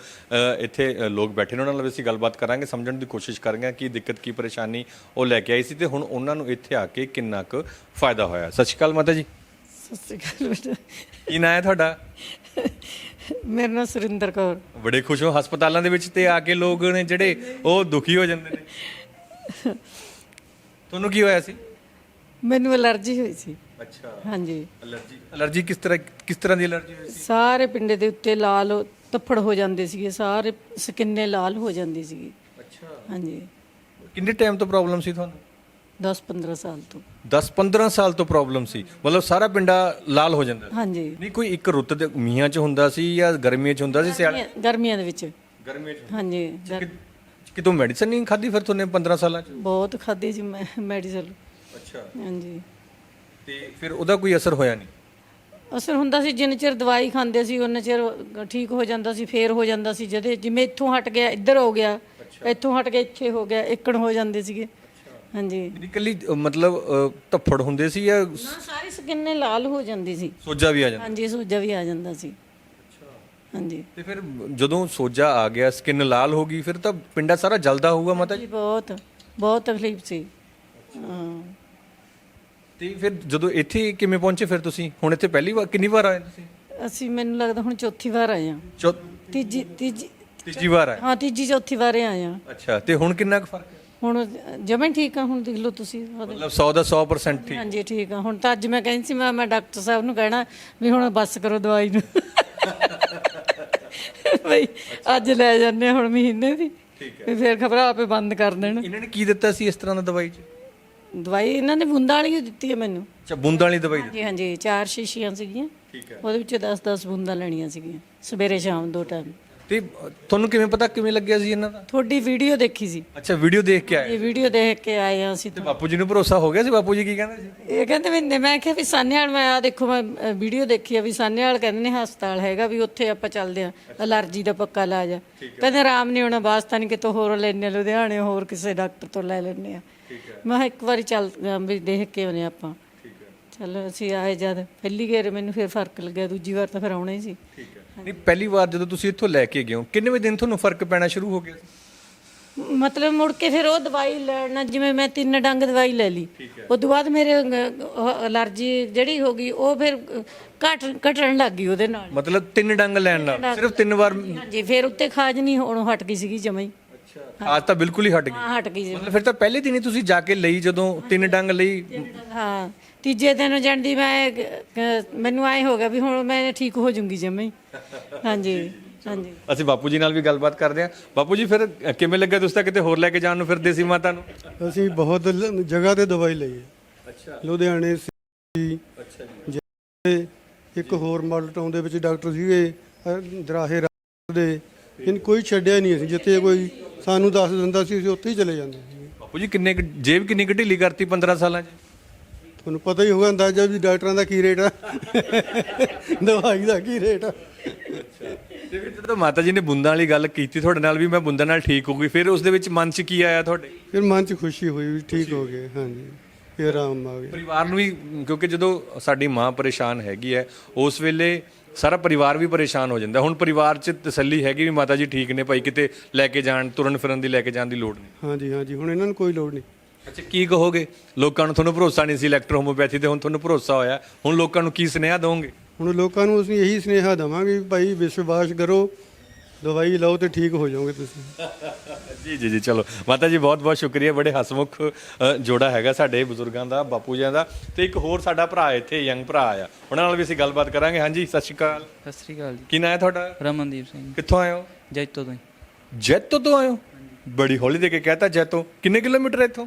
ਇੱਥੇ ਲੋਕ ਬੈਠੇ ਨੇ। ਉਹਨਾਂ ਨਾਲ ਵੀ ਅਸੀਂ ਗੱਲਬਾਤ ਕਰਾਂਗੇ ਸਮਝਣ ਦੀ ਕੋਸ਼ਿਸ਼ ਕਰਾਂਗੇ ਕਿ ਦਿੱਕਤ ਕੀ ਪਰੇਸ਼ਾਨੀ ਉਹ ਲੈ ਕੇ ਆਈ ਸੀ ਤੇ ਹੁਣ ਉਹਨਾਂ ਨੂੰ ਇੱਥੇ ਆ ਕੇ ਕਿੰਨਾ ਕੁ ਫਾਇਦਾ ਹੋਇਆ। ਸਤਿ ਸ਼੍ਰੀ ਅਕਾਲ ਮਾਤਾ ਜੀ।
ਸਤਿ ਸ਼੍ਰੀ ਅਕਾਲ ਬੇਟਾ
ਕੀ ਨਾਂ ਹੈ ਤੁਹਾਡਾ?
ਮੇਰਾ ਨਾਮ ਸੁਰਿੰਦਰ ਕੌਰ।
ਬੜੇ ਖੁਸ਼ ਹੋ ਹਸਪਤਾਲਾਂ ਦੇ ਵਿੱਚ ਤੇ ਆ ਕੇ ਲੋਕ ਨੇ ਜਿਹੜੇ ਉਹ ਦੁਖੀ ਹੋ ਜਾਂਦੇ ਨੇ। ਤੁਹਾਨੂੰ ਕੀ ਹੋਇਆ ਸੀ?
ਮੈਨੂੰ ਅਲਰਜੀ ਹੋਈ ਸੀ।
ਅੱਛਾ।
ਹਾਂਜੀ।
ਅਲਰਜੀ ਅਲਰਜੀ ਕਿਸ ਤਰ੍ਹਾਂ ਕਿਸ ਤਰ੍ਹਾਂ ਦੀ ਅਲਰਜੀ ਹੋਈ ਸੀ?
ਸਾਰੇ ਪਿੰਡੇ ਦੇ ਉੱਤੇ ਲਾਲ ਤੱਫੜ ਹੋ ਜਾਂਦੇ ਸੀਗੇ ਸਾਰੇ ਸਕਿੰਨੇ ਲਾਲ ਹੋ ਜਾਂਦੀ ਸੀਗੀ।
ਅੱਛਾ।
ਹਾਂਜੀ।
ਕਿੰਨੇ ਟਾਈਮ ਤੋਂ ਪ੍ਰੋਬਲਮ ਸੀ ਤੁਹਾਨੂੰ?
10 15 ਸਾਲ ਤੋਂ।
10-15 ਸਾਲ ਤੋਂ ਪ੍ਰੋਬਲਮ ਸੀ। ਮਤਲਬ ਸਾਰਾ ਪਿੰਡਾ ਲਾਲ ਹੋ ਜਾਂਦਾ ਸੀ।
ਹਾਂਜੀ।
ਨਹੀਂ ਕੋਈ ਇੱਕ ਰੁੱਤ ਦੇ ਮੀਆਂ ਚ ਹੁੰਦਾ ਸੀ ਜਾਂ ਗਰਮੀਆਂ ਚ ਹੁੰਦਾ ਸੀ ਸਿਆਲ
ਗਰਮੀਆਂ- ਗਰਮੀਆਂ ਦੇ ਵਿੱਚ।
ਗਰਮੀਆਂ ਚ।
ਹਾਂਜੀ ਗਰ-
ਕਿਤੋਂ ਮੈਡੀਸਨ ਨਹੀਂ ਖਾਧੀ ਫਿਰ ਤੁਹਾਨੂੰ 15 ਸਾਲਾਂ ਚ?
ਬਹੁਤ ਖਾਧੀ ਸੀ ਮੈਂ ਮੈਡੀਸਨ
ਅੱਛਾ।
ਹਾਂਜੀ।
ਤੇ ਫਿਰ ਉਹਦਾ ਕੋਈ ਅਸਰ ਹੋਇਆ ਨਹੀਂ?
ਅਸਰ ਹੁੰਦਾ ਸੀ ਜਿੰਨੇ ਚਿਰ ਦਵਾਈ ਖਾਂਦੇ ਸੀ ਉਹਨਾਂ ਚਿਰ ਠੀਕ ਹੋ ਜਾਂਦਾ ਸੀ ਫੇਰ ਹੋ ਜਾਂਦਾ ਸੀ ਜਦੇ ਜਿਵੇਂ ਇੱਥੋਂ ਹਟ ਗਿਆ ਇੱਧਰ ਹੋ ਗਿਆ ਇੱਥੋਂ ਹਟ ਕੇ ਇੱਥੇ ਹੋ ਗਿਆ ਇੱਕਣ ਹੋ ਜਾਂਦੇ ਸੀਗੇ। ਹਾਂਜੀ।
ਇਹਦੀ ਇਕੱਲੀ ਅ, ਮਤਲਬ ਅ, ਧੱਫੜ ਹੁੰਦੇ ਸੀ ਜਾਂ
ਨਾ ਸਾਰੀ ਸਕਿੰਨੇ ਲਾਲ ਹੋ ਜਾਂਦੀ ਸੀ।
ਸੋਜਾ ਵੀ ਆ ਜਾਂਦਾ?
ਹਾਂਜੀ ਸੋਜਾ ਵੀ ਆ ਜਾਂਦਾ ਸੀ। ਹਾਂਜੀ।
ਤੇ ਫਿਰ ਜਦੋਂ ਸੋਜਾ ਆ ਗਿਆ ਸਕਿਨ ਲਾਲ ਹੋ ਗਈ ਫਿਰ ਤਾਂ ਪਿੰਡਾ ਸਾਰਾ ਜਲਦਾ ਹੋਊਗਾ ਮਾਤਾ ਜੀ?
ਜੀ ਬਹੁਤ ਬਹੁਤ ਤਕਲੀਫ ਸੀ। ਹਾਂ।
ਤੇ ਫਿਰ ਜਦੋਂ ਇੱਥੇ ਕਿਵੇਂ ਪਹੁੰਚੇ ਫਿਰ ਤੁਸੀਂ? ਹੁਣ ਇੱਥੇ ਪਹਿਲੀ ਵਾਰ ਕਿੰਨੀ ਵਾਰ ਆਏ ਤੁਸੀਂ?
ਅਸੀਂ ਮੈਨੂੰ ਲੱਗਦਾ ਹੁਣ ਚੌਥੀ ਵਾਰ ਆਏ ਆ
ਚੌ
ਤੀਜੀ ਤੀਜੀ
ਤੀਜੀ ਵਾਰ ਆਏ?
ਹਾਂ ਤੀਜੀ ਚੌਥੀ ਵਾਰ ਆਏ ਆ
ਅੱਛਾ ਤੇ ਹੁਣ ਕਿੰਨਾ ਕੁ ਫ਼ਰਕ ਹੈ?
ਹੁਣ ਜਮਾਂ ਹੀ ਠੀਕ ਆ ਹੁਣ ਦੇਖ ਲਓ ਤੁਸੀਂ ਉਹਦੇ-
ਮਤਲਬ 100 ਦਾ 100% ਠੀਕ।
ਹਾਂਜੀ ਠੀਕ ਆ। ਹੁਣ ਤਾਂ ਅੱਜ ਮੈਂ ਕਹਿੰਦੀ ਸੀ ਮੈਂ ਮੈਂ ਡਾਕਟਰ ਸਾਹਿਬ ਨੂੰ ਕਹਿਣਾ ਵੀ ਹੁਣ ਬੱਸ ਕਰੋ ਦਵਾਈ ਨੂੰ। ਬਈ ਅੱਜ ਲੈ ਜਾਂਦੇ ਹਾਂ ਹੁਣ ਮਹੀਨੇ ਦੀ। ਠੀਕ ਹੈ ਫਿਰ ਖਬਰ ਆਪੇ ਬੰਦ ਕਰ ਦੇਣ।
ਇਹਨਾਂ ਨੇ ਕੀ ਦਿੱਤਾ ਸੀ ਇਸ ਤਰ੍ਹਾਂ ਦਾ ਦਵਾਈ ਚ?
ਦਵਾਈ ਇਹਨਾਂ ਨੇ ਬੂੰਦਾਂ ਵਾਲੀ ਓ ਦਿੱਤੀ ਹੈ ਮੈਨੂੰ।
ਅੱਛਾ ਬੂੰਦਾਂ ਵਾਲੀ ਦਵਾਈ ਦਿੱਤੀ
ਹਾਂਜੀ ਹਾਂਜੀ ਚਾਰ ਸ਼ੀਸ਼ੀਆਂ ਸੀਗੀਆਂ।
ਠੀਕ ਹੈ
ਉਹਦੇ ਵਿੱਚ 10-10 ਬੂੰਦਾਂ ਲੈਣੀਆਂ ਸੀਗੀਆਂ ਸਵੇਰੇ ਸ਼ਾਮ ਦੋ ਟਾਈਮ
ਤੇ ਤੁਹਾਨੂੰ ਕਿਵੇਂ ਪਤਾ ਕਿਵੇਂ ਲੱਗਿਆ ਸੀ ਇਹਨਾਂ ਦਾ?
ਤੁਹਾਡੀ ਵੀਡੀਓ ਦੇਖੀ ਸੀ।
ਅੱਛਾ ਵੀਡੀਓ ਦੇਖ ਕੇ ਆਏ।
ਇਹ ਵੀਡੀਓ ਦੇਖ ਕੇ ਆਏ ਹਾਂ ਅਸੀਂ
ਤੇ। ਬਾਪੂ ਜੀ ਨੂੰ ਭਰੋਸਾ ਹੋ ਗਿਆ ਸੀ? ਬਾਪੂ ਜੀ ਕੀ ਕਹਿੰਦੇ ਸੀ?
ਇਹ ਕਹਿੰਦੇ ਵੀ ਮੈਂ ਕਿਹਾ ਵੀ ਸਾਨੇਵਾਲ ਮੈਂ ਆ ਦੇਖੋ ਮੈਂ ਵੀਡੀਓ ਦੇਖੀ ਆ ਵੀ ਸਾਨੇਵਾਲ ਕਹਿੰਦੇ ਨੇ ਹਸਪਤਾਲ ਹੈਗਾ ਵੀ ਉੱਥੇ ਆਪਾਂ ਚੱਲਦੇ ਆ ਅਲਰਜੀ ਦਾ ਪੱਕਾ ਇਲਾਜ ਆ। ਕਹਿੰਦੇ ਆਰਾਮ ਨਹੀਂ ਹੋਣਾ ਵਾਸਤਾ ਨਹੀਂ ਕਿਤੋਂ ਹੋਰ ਲੈਣੇ ਲੁਧਿਆਣੇ ਹੋਰ ਕਿਸੇ ਡਾਕਟਰ ਤੋਂ ਲੈ ਲੈਣੇ ਆ। ਮੈਂ ਕਿਹਾ ਇੱਕ ਵਾਰੀ ਚੱਲ ਵੀ ਦੇਖ ਕੇ ਆਉਨੇ ਆਪਾਂ। ਚਲੋ ਅਸੀਂ ਆਏ ਜਦ ਪਹਿਲੀ ਗੇਰ ਮੈਨੂੰ ਫਿਰ ਫ਼ਰਕ ਲੱਗਿਆ ਦੂਜੀ ਵਾਰ ਤਾਂ ਫਿਰ ਆਉਣਾ ਹੀ ਸੀ।
ਨਹੀਂ ਪਹਿਲੀ ਵਾਰ ਜਦੋਂ ਤੁਸੀਂ ਇੱਥੋਂ ਲੈ ਕੇ ਗਏ ਹੋ ਕਿੰਨੇ ਦਿਨ ਤੁਹਾਨੂੰ ਫ਼ਰਕ ਪੈਣਾ ਸ਼ੁਰੂ ਹੋ ਗਿਆ? ਸੀ
ਮਤਲਬ ਮੁੜ ਕੇ ਫਿਰ ਉਹ ਦਵਾਈ ਲੈਣਾ ਜਿਵੇਂ ਮੈਂ ਤਿੰਨ ਡੰਗ ਦਵਾਈ ਲੈ ਲਈ ਉਸ ਤੋਂ ਬਾਅਦ ਮੇਰੇ ਅਲਰਜੀ ਜਿਹੜੀ ਹੋ ਗਈ ਉਹ ਫਿਰ ਘਟ ਘਟਣ ਲੱਗ ਗਈ ਉਹਦੇ ਨਾਲ।
ਮਤਲਬ ਤਿੰਨ ਡੰਗ ਲੈਣ ਨਾਲ ਸਿਰਫ ਤਿੰਨ ਵਾਰ
ਹਾਂਜੀ ਫਿਰ ਉੱਤੇ ਖਾਜ ਨਹੀਂ ਹੋਣੋਂ ਹਟ ਗਈ ਸੀਗੀ ਜਮਾਂ ਹੀ।
ਆਜ ਤਾਂ ਬਿਲਕੁਲ ਹੀ ਹਟ ਗਈ।
ਹਾਂ ਹਟ ਗਈ ਜੀ
ਮਤਲਬ ਫਿਰ ਤਾਂ ਪਹਿਲੇ ਦਿਨ ਹੀ ਤੁਸੀਂ ਜਾ ਕੇ ਲਈ ਜਦੋਂ ਤਿੰਨ ਡੰਗ ਲਈ।
ਹਾਂ। ਤੀਜੇ ਦਿਨ ਜਾਂਦੀ ਮੈਂ ਕ- ਮੈਨੂੰ ਐ ਹੋ ਗਿਆ ਵੀ ਹੁਣ ਮੈਂ ਠੀਕ ਹੋ ਜਾਊਂਗੀ ਜਮਾਂ ਹੀ। ਹਾਂਜੀ ਹਾਂਜੀ।
ਅਸੀਂ ਬਾਪੂ ਜੀ ਨਾਲ ਵੀ ਗੱਲਬਾਤ ਕਰਦੇ ਹਾਂ। ਬਾਪੂ ਜੀ ਫਿਰ ਅ, ਕਿਵੇਂ ਲੱਗਾ ਤੁਸੀਂ ਤਾਂ ਕਿਤੇ ਹੋਰ ਲੈ ਕੇ ਜਾਣ ਨੂੰ ਫਿਰਦੇ ਸੀ ਮਾਤਾ ਨੂੰ?
ਅਸੀਂ ਬਹੁਤ ਲ- ਜਗ੍ਹਾ ਤੇ ਦਵਾਈ ਲਈ ਹੈ। ਅੱਛਾ। ਲੁਧਿਆਣੇ ਸੀ। ਅੱਛਾ ਜੀ। ਇੱਕ ਹੋਰ ਮਾਡਲ ਟਾਊਨ ਦੇ ਵਿੱਚ ਡਾਕਟਰ ਸੀਗੇ ਅਹ ਦਰਾਹੇ ਰਾਜ ਦੇ। ਇਨ ਕੋਈ ਛੱਡਿਆ ਨਹੀਂ ਅਸੀਂ। ਜਿੱਥੇ ਕੋਈ ਸਾਨੂੰ ਦੱਸ ਦਿੰਦਾ ਸੀ ਅਸੀਂ ਉੱਥੇ ਹੀ ਚਲੇ ਜਾਂਦੇ ਸੀ।
ਬਾਪੂ ਜੀ ਕਿੰਨੇ ਕੁ- ਜੇਬ ਕਿੰਨੀ ਕੁ ਢਿੱਲੀ ਕਰਤੀ 15 ਸਾਲਾਂ 'ਚ?
ਤੁਹਾਨੂੰ ਪਤਾ ਹੀ ਹੋਗਾ ਅੰਦਾਜ਼ਾ ਵੀ ਡਾਕਟਰਾਂ ਦਾ ਕੀ ਰੇਟ ਆ। ਦਵਾਈ ਦਾ ਕੀ ਰੇਟ ਆ।
ਤੇ ਫਿਰ ਜਦੋਂ ਮਾਤਾ ਜੀ ਨੇ ਬੁੰਦਾਂ ਵਾਲੀ ਗੱਲ ਕੀਤੀ ਤੁਹਾਡੇ ਨਾਲ ਵੀ ਮੈਂ ਬੁੰਦਾਂ ਨਾਲ ਠੀਕ ਹੋ ਗਈ ਫਿਰ ਉਸ ਦੇ ਵਿੱਚ ਮਨ 'ਚ ਕੀ ਆਇਆ ਤੁਹਾਡੇ?
ਫਿਰ ਮਨ 'ਚ ਖੁਸ਼ੀ ਹੋਈ ਵੀ ਠੀਕ ਹੋ ਗਏ ਹਾਂਜੀ। ਫਿਰ ਆਰਾਮ ਆ ਗਿਆ।
ਪਰਿਵਾਰ ਨੂੰ ਵੀ ਕਿਉਂਕਿ ਜਦੋਂ ਸਾਡੀ ਮਾਂ ਪਰੇਸ਼ਾਨ ਹੈਗੀ ਹੈ ਉਸ ਵੇਲੇ ਸਾਰਾ ਪਰਿਵਾਰ ਵੀ ਪਰੇਸ਼ਾਨ ਹੋ ਜਾਂਦਾ। ਹੁਣ ਪਰਿਵਾਰ 'ਚ ਤਸੱਲੀ ਹੈਗੀ ਵੀ ਮਾਤਾ ਜੀ ਠੀਕ ਨੇ ਭਾਈ ਕਿਤੇ ਲੈ ਕੇ ਜਾਣ ਤੁਰਨ ਫਿਰਨ ਦੀ ਲੈ ਕੇ ਜਾਣ ਦੀ ਲੋੜ ਨਹੀਂ।
ਹਾਂਜੀ ਹਾਂਜੀ। ਹੁਣ ਇਹਨਾਂ ਨੂੰ ਕੋਈ ਲੋੜ ਨਹੀਂ।
ਅੱਛਾ ਕੀ ਕਹੋਗੇ? ਲੋਕਾਂ ਨੂੰ ਤੁਹਾਨੂੰ ਭਰੋਸਾ ਨਹੀਂ ਸੀ ਇਲੈਕਟ੍ਰੋ ਹੋਮੋਪੈਥੀ ਤੇ ਹੁਣ ਤੁਹਾਨੂੰ ਭਰੋਸਾ ਹੋਇਆ। ਹੁਣ ਲੋਕਾਂ ਨੂੰ ਕੀ ਸੁਨੇਹਾ ਦੋਗੇ
ਹੁਣ ਲੋਕਾਂ ਨੂੰ ਅਸੀਂ ਇਹੀ ਸੁਨੇਹਾ ਦੇਵਾਂਗੇ ਵੀ ਭਾਈ ਵਿਸ਼ਵਾਸ ਕਰੋ ਦਵਾਈ ਲਓ ਤੇ ਠੀਕ ਹੋ ਜਾਓਗੇ ਤੁਸੀਂ।
ਜੀ ਜੀ ਜੀ ਚਲੋ। ਮਾਤਾ ਜੀ ਬਹੁਤ ਬਹੁਤ ਸ਼ੁਕਰੀਆ। ਬੜੇ ਹਸਮੁਖ ਅ, ਜੋੜਾ ਹੈਗਾ ਸਾਡੇ ਬਜ਼ੁਰਗਾਂ ਦਾ ਬਾਪੂ ਜੀ ਦਾ। ਤੇ ਇੱਕ ਹੋਰ ਸਾਡਾ ਭਰਾ ਇੱਥੇ ਯੰਗ ਭਰਾ ਆ ਉਹਨਾਂ ਨਾਲ ਵੀ ਅਸੀਂ ਗੱਲਬਾਤ ਕਰਾਂਗੇ। ਹਾਂਜੀ ਸਤਿ ਸ਼੍ਰੀ ਅਕਾਲ।
ਸਤਿ ਸ੍ਰੀ ਅਕਾਲ ਜੀ।
ਕੀ ਨਾਂ ਹੈ ਤੁਹਾਡਾ?
ਰਮਨਦੀਪ ਸਿੰਘ।
ਕਿੱਥੋਂ ਆਏ ਹੋ?
ਜੈਤੋ ਤੋਂ
ਜੈਤੋ ਤੋਂ ਆਏ ਹੋ? ਬੜੀ ਹੌਲੀ ਦੇ ਕੇ ਕਹਤਾ ਜੈਤੋ। ਕਿੰਨੇ ਕਿਲੋਮੀਟਰ ਹੈ ਇੱਥੋਂ।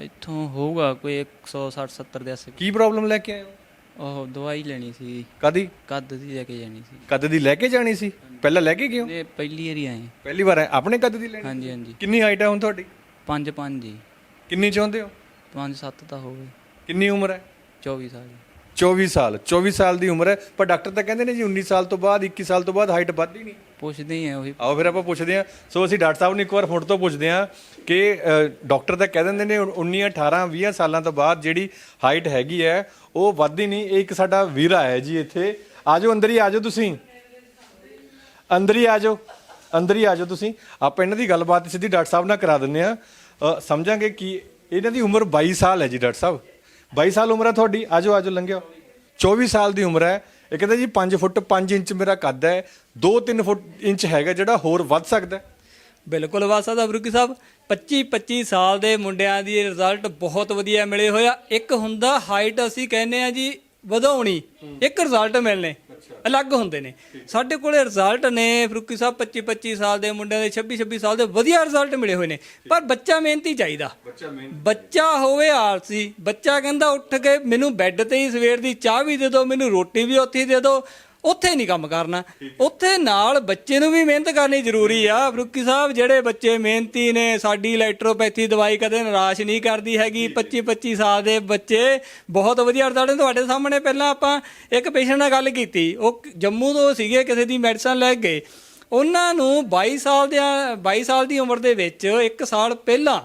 ਇੱਥੋਂ ਹੋਊਗਾ ਕੋਈ 160 70 ਦੇ ਆਸੇ
ਕੀ ਪ੍ਰੋਬਲਮ ਲੈ ਕੇ ਆਏ ਹੋ?
ਉਹ ਦਵਾਈ ਲੈਣੀ ਸੀ।
ਕਦੀ
ਕੱਦ ਦੀ ਲੈ ਕੇ ਜਾਣੀ ਸੀ।
ਕਦ ਦੀ ਲੈ ਕੇ ਜਾਣੀ ਸੀ? ਪਹਿਲਾਂ ਲੈ ਕੇ ਗਏ ਹੋ?
ਇਹ ਪਹਿਲੀ ਵਾਰੀ ਆਏ
ਪਹਿਲੀ ਵਾਰ ਆਏ? ਆਪਣੇ ਕਦ ਦੀ ਲੈਣੀ
ਹਾਂਜੀ ਹਾਂਜੀ।
ਕਿੰਨੀ ਹਾਈਟ ਹੈ ਹੁਣ ਤੁਹਾਡੀ?
ਪੰਜ ਪੰਜ ਜੀ।
ਕਿੰਨੀ ਚਾਹੁੰਦੇ ਹੋ?
ਪੰਜ ਸੱਤ ਤਾਂ ਹੋਵੇ
ਕਿੰਨੀ ਉਮਰ ਹੈ?
24 ਸਾਲ
24 ਸਾਲ। 24 ਸਾਲ ਦੀ ਉਮਰ ਹੈ। ਪਰ ਡਾਕਟਰ ਤਾਂ ਕਹਿੰਦੇ ਨੇ ਜੀ 19 ਸਾਲ ਤੋਂ ਬਾਅਦ 21 ਸਾਲ ਤੋਂ ਬਾਅਦ ਹਾਈਟ ਵੱਧਦੀ ਨਹੀਂ।
ਪੁੱਛਦੇ ਹੀ ਆ ਉਹੀ।
ਆਓ ਫਿਰ ਆਪਾਂ ਪੁੱਛਦੇ ਹਾਂ। ਸੋ ਅਸੀਂ ਡਾਕਟਰ ਸਾਹਿਬ ਨੂੰ ਇੱਕ ਵਾਰ ਹੁਣ ਤੋਂ ਪੁੱਛਦੇ ਹਾਂ ਕਿ ਡਾਕਟਰ ਤਾਂ ਕਹਿ ਦਿੰਦੇ ਨੇ 19 18 20 ਸਾਲਾਂ ਤੋਂ ਬਾਅਦ ਜਿਹੜੀ ਹਾਈਟ ਹੈਗੀ ਹੈ, ਉਹ ਵੱਧਦੀ ਨਹੀਂ। ਇਹ ਇੱਕ ਸਾਡਾ ਵੀਰਾ ਹੈ ਜੀ ਇੱਥੇ। ਆਜੋ, ਅੰਦਰ ਹੀ ਆਜੋ ਤੁਸੀਂ। ਅੰਦਰ ਹੀ ਆਜੋ। ਅੰਦਰ ਹੀ ਆਜੋ ਤੁਸੀਂ। ਆਪਾਂ ਇਹਨਾਂ ਦੀ ਗੱਲਬਾਤ ਸਿੱਧੀ ਡਾਕਟਰ ਸਾਹਿਬ ਨਾਲ ਕਰਾ ਦਿੰਦੇ ਆ ਸਮਝਾਂਗੇ ਕਿ ਇਹਨਾਂ ਦੀ ਉਮਰ 22 ਸਾਲ ਹੈ ਜੀ ਡਾਕਟਰ ਸਾਹਿਬ। 22 ਸਾਲ ਉਮਰ ਹੈ ਤੁਹਾਡੀ। ਆਜੋ ਆਜੋ, ਲੰਘਿਓ। 24 ਸਾਲ ਦੀ ਉਮਰ ਹੈ। ਇਹ ਕਹਿੰਦਾ ਜੀ 5 ਫੁੱਟ 5 ਇੰਚ ਮੇਰਾ ਕੱਦ ਹੈ 2-3 ਫੁੱਟ ਇੰਚ ਹੈਗਾ ਜਿਹੜਾ ਹੋਰ ਵੱਧ ਸਕਦਾ ਹੈ।
ਬਿਲਕੁਲ ਵਾਸਾ ਦਾ ਬਰੂਕੀ ਸਾਹਿਬ 25 25 ਸਾਲ ਦੇ ਮੁੰਡਿਆਂ ਦੀ ਰਿਜ਼ਲਟ ਬਹੁਤ ਵਧੀਆ ਮਿਲੇ ਹੋਇਆ ਇੱਕ ਹੁੰਦਾ ਹਾਈਟ ਅਸੀਂ ਕਹਿੰਦੇ ਆ ਜੀ ਵਧਾਉਣੀ ਇੱਕ ਰਿਜ਼ਲਟ ਮਿਲਨੇ ਅਲੱਗ ਹੁੰਦੇ ਨੇ। ਸਾਡੇ ਕੋਲੇ ਰਿਜ਼ਲਟ ਨੇ ਫਰੂਕੀ ਸਾਹਿਬ 25 25 ਸਾਲ ਦੇ ਮੁੰਡਿਆਂ ਦੇ 26 26 ਸਾਲ ਦੇ ਵਧੀਆ ਰਿਜ਼ਲਟ ਮਿਲੇ ਹੋਏ ਨੇ। ਪਰ ਬੱਚਾ ਮਿਹਨਤੀ ਚਾਹੀਦਾ। ਬੱਚਾ ਹੋਵੇ ਆਲਸੀ ਬੱਚਾ ਕਹਿੰਦਾ ਉੱਠ ਕੇ ਮੈਨੂੰ ਬੈੱਡ ਤੇ ਹੀ ਸਵੇਰ ਦੀ ਚਾਹ ਵੀ ਦੇ ਦਿਓ ਮੈਨੂੰ ਰੋਟੀ ਵੀ ਉੱਥੇ ਹੀ ਦੇ ਦਿਓ ਉੱਥੇ ਨਹੀਂ ਕੰਮ ਕਰਨਾ। ਉੱਥੇ ਨਾਲ ਬੱਚੇ ਨੂੰ ਵੀ ਮਿਹਨਤ ਕਰਨੀ ਜ਼ਰੂਰੀ ਆ। ਫਰੂਕੀ ਸਾਹਿਬ ਜਿਹੜੇ ਬੱਚੇ ਮਿਹਨਤੀ ਨੇ ਸਾਡੀ ਇਲੈਕਟ੍ਰੋਪੈਥੀ ਦਵਾਈ ਕਦੇ ਨਿਰਾਸ਼ ਨਹੀਂ ਕਰਦੀ ਹੈਗੀ। 25 25 ਸਾਲ ਦੇ ਬੱਚੇ ਬਹੁਤ ਵਧੀਆ ਰਿਜ਼ਲਟ ਤੁਹਾਡੇ ਸਾਹਮਣੇ। ਪਹਿਲਾਂ ਆਪਾਂ ਇੱਕ ਪੇਸ਼ੈਂਟ ਨਾਲ ਗੱਲ ਕੀਤੀ। ਉਹ ਜੰਮੂ ਤੋਂ ਸੀਗੇ ਕਿਸੇ ਦੀ ਮੈਡੀਸਨ ਲੈ ਕੇ। ਗਏ ਉਹਨਾਂ ਨੂੰ 22 ਸਾਲ ਦੇ 22 ਸਾਲ ਦੀ ਉਮਰ ਦੇ ਵਿੱਚ 1 ਸਾਲ ਪਹਿਲਾਂ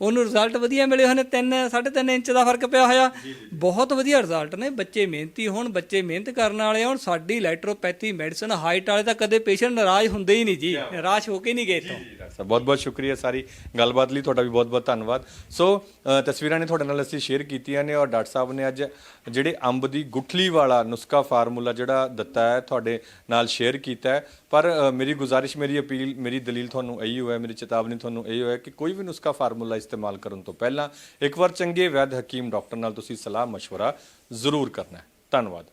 ਉਹਨੂੰ ਰਿਜ਼ਲਟ ਵਧੀਆ ਮਿਲੇ ਹੋਏ ਨੇ 3 3.5 ਇੰਚ ਦਾ ਫ਼ਰਕ ਪਿਆ ਹੋਇਆ। ਬਹੁਤ ਵਧੀਆ ਰਿਜ਼ਲਟ ਨੇ ਬੱਚੇ ਮਿਹਨਤੀ ਹੋਣ ਬੱਚੇ ਮਿਹਨਤ ਕਰਨ ਵਾਲੇ ਹੋਣ। ਸਾਡੀ ਇਲੈਕਟ੍ਰੋਪੈਥੀ ਮੈਡੀਸਨ ਹਾਈਟ ਵਾਲੇ ਤਾਂ ਕਦੇ ਪੇਸ਼ੈਂਟ ਨਾਰਾਜ਼ ਹੁੰਦੇ ਹੀ ਨਹੀਂ ਜੀ। ਨਿਰਾਸ਼ ਹੋ ਕੇ ਨਹੀਂ ਗਏ
ਸਾਹਿਬ ਬਹੁਤ ਬਹੁਤ ਸ਼ੁਕਰੀਆ ਸਾਰੀ ਗੱਲਬਾਤ ਲਈ ਤੁਹਾਡਾ ਵੀ ਬਹੁਤ ਬਹੁਤ ਧੰਨਵਾਦ ਸੋ ਤਸਵੀਰਾਂ ਨੇ ਤੁਹਾਡੇ ਨਾਲ ਅਸੀਂ ਸ਼ੇਅਰ ਕੀਤੀਆਂ ਨੇ ਔਰ ਡਾਕਟਰ ਸਾਹਿਬ ਨੇ ਅੱਜ ਜਿਹੜੇ ਅੰਬ ਦੀ ਗੁਠਲੀ ਵਾਲਾ ਨੁਸਖਾ ਫਾਰਮੂਲਾ ਜਿਹੜਾ ਦਿੱਤਾ ਹੈ ਤੁਹਾਡੇ ਨਾਲ ਸ਼ੇਅਰ ਕੀਤਾ ਹੈ ਪਰ ਅ, ਮੇਰੀ ਗੁਜ਼ਾਰਿਸ਼ ਮੇਰੀ ਅਪੀਲ ਮੇਰੀ ਦਲੀਲ ਤੁਹਾਨੂੰ ਇਹੀ ਹੋਇਆ ਮੇਰੀ ਚੇਤਾਵਨੀ ਤੁਹਾਨੂੰ ਇਹ ਹੋਇਆ ਕਿ ਕੋਈ ਵੀ ਨੁਸਖਾ ਫਾਰਮੂਲਾ ਇਸਤੇਮਾਲ ਕਰਨ ਤੋਂ ਪਹਿਲਾਂ ਇੱਕ ਵਾਰ ਚੰਗੇ ਵੈਦ ਹਕੀਮ ਡਾਕਟਰ ਨਾਲ ਤੁਸੀਂ ਸਲਾਹ مشورہ ਜ਼ਰੂਰ ਕਰਨਾ ਹੈ ਧੰਨਵਾਦ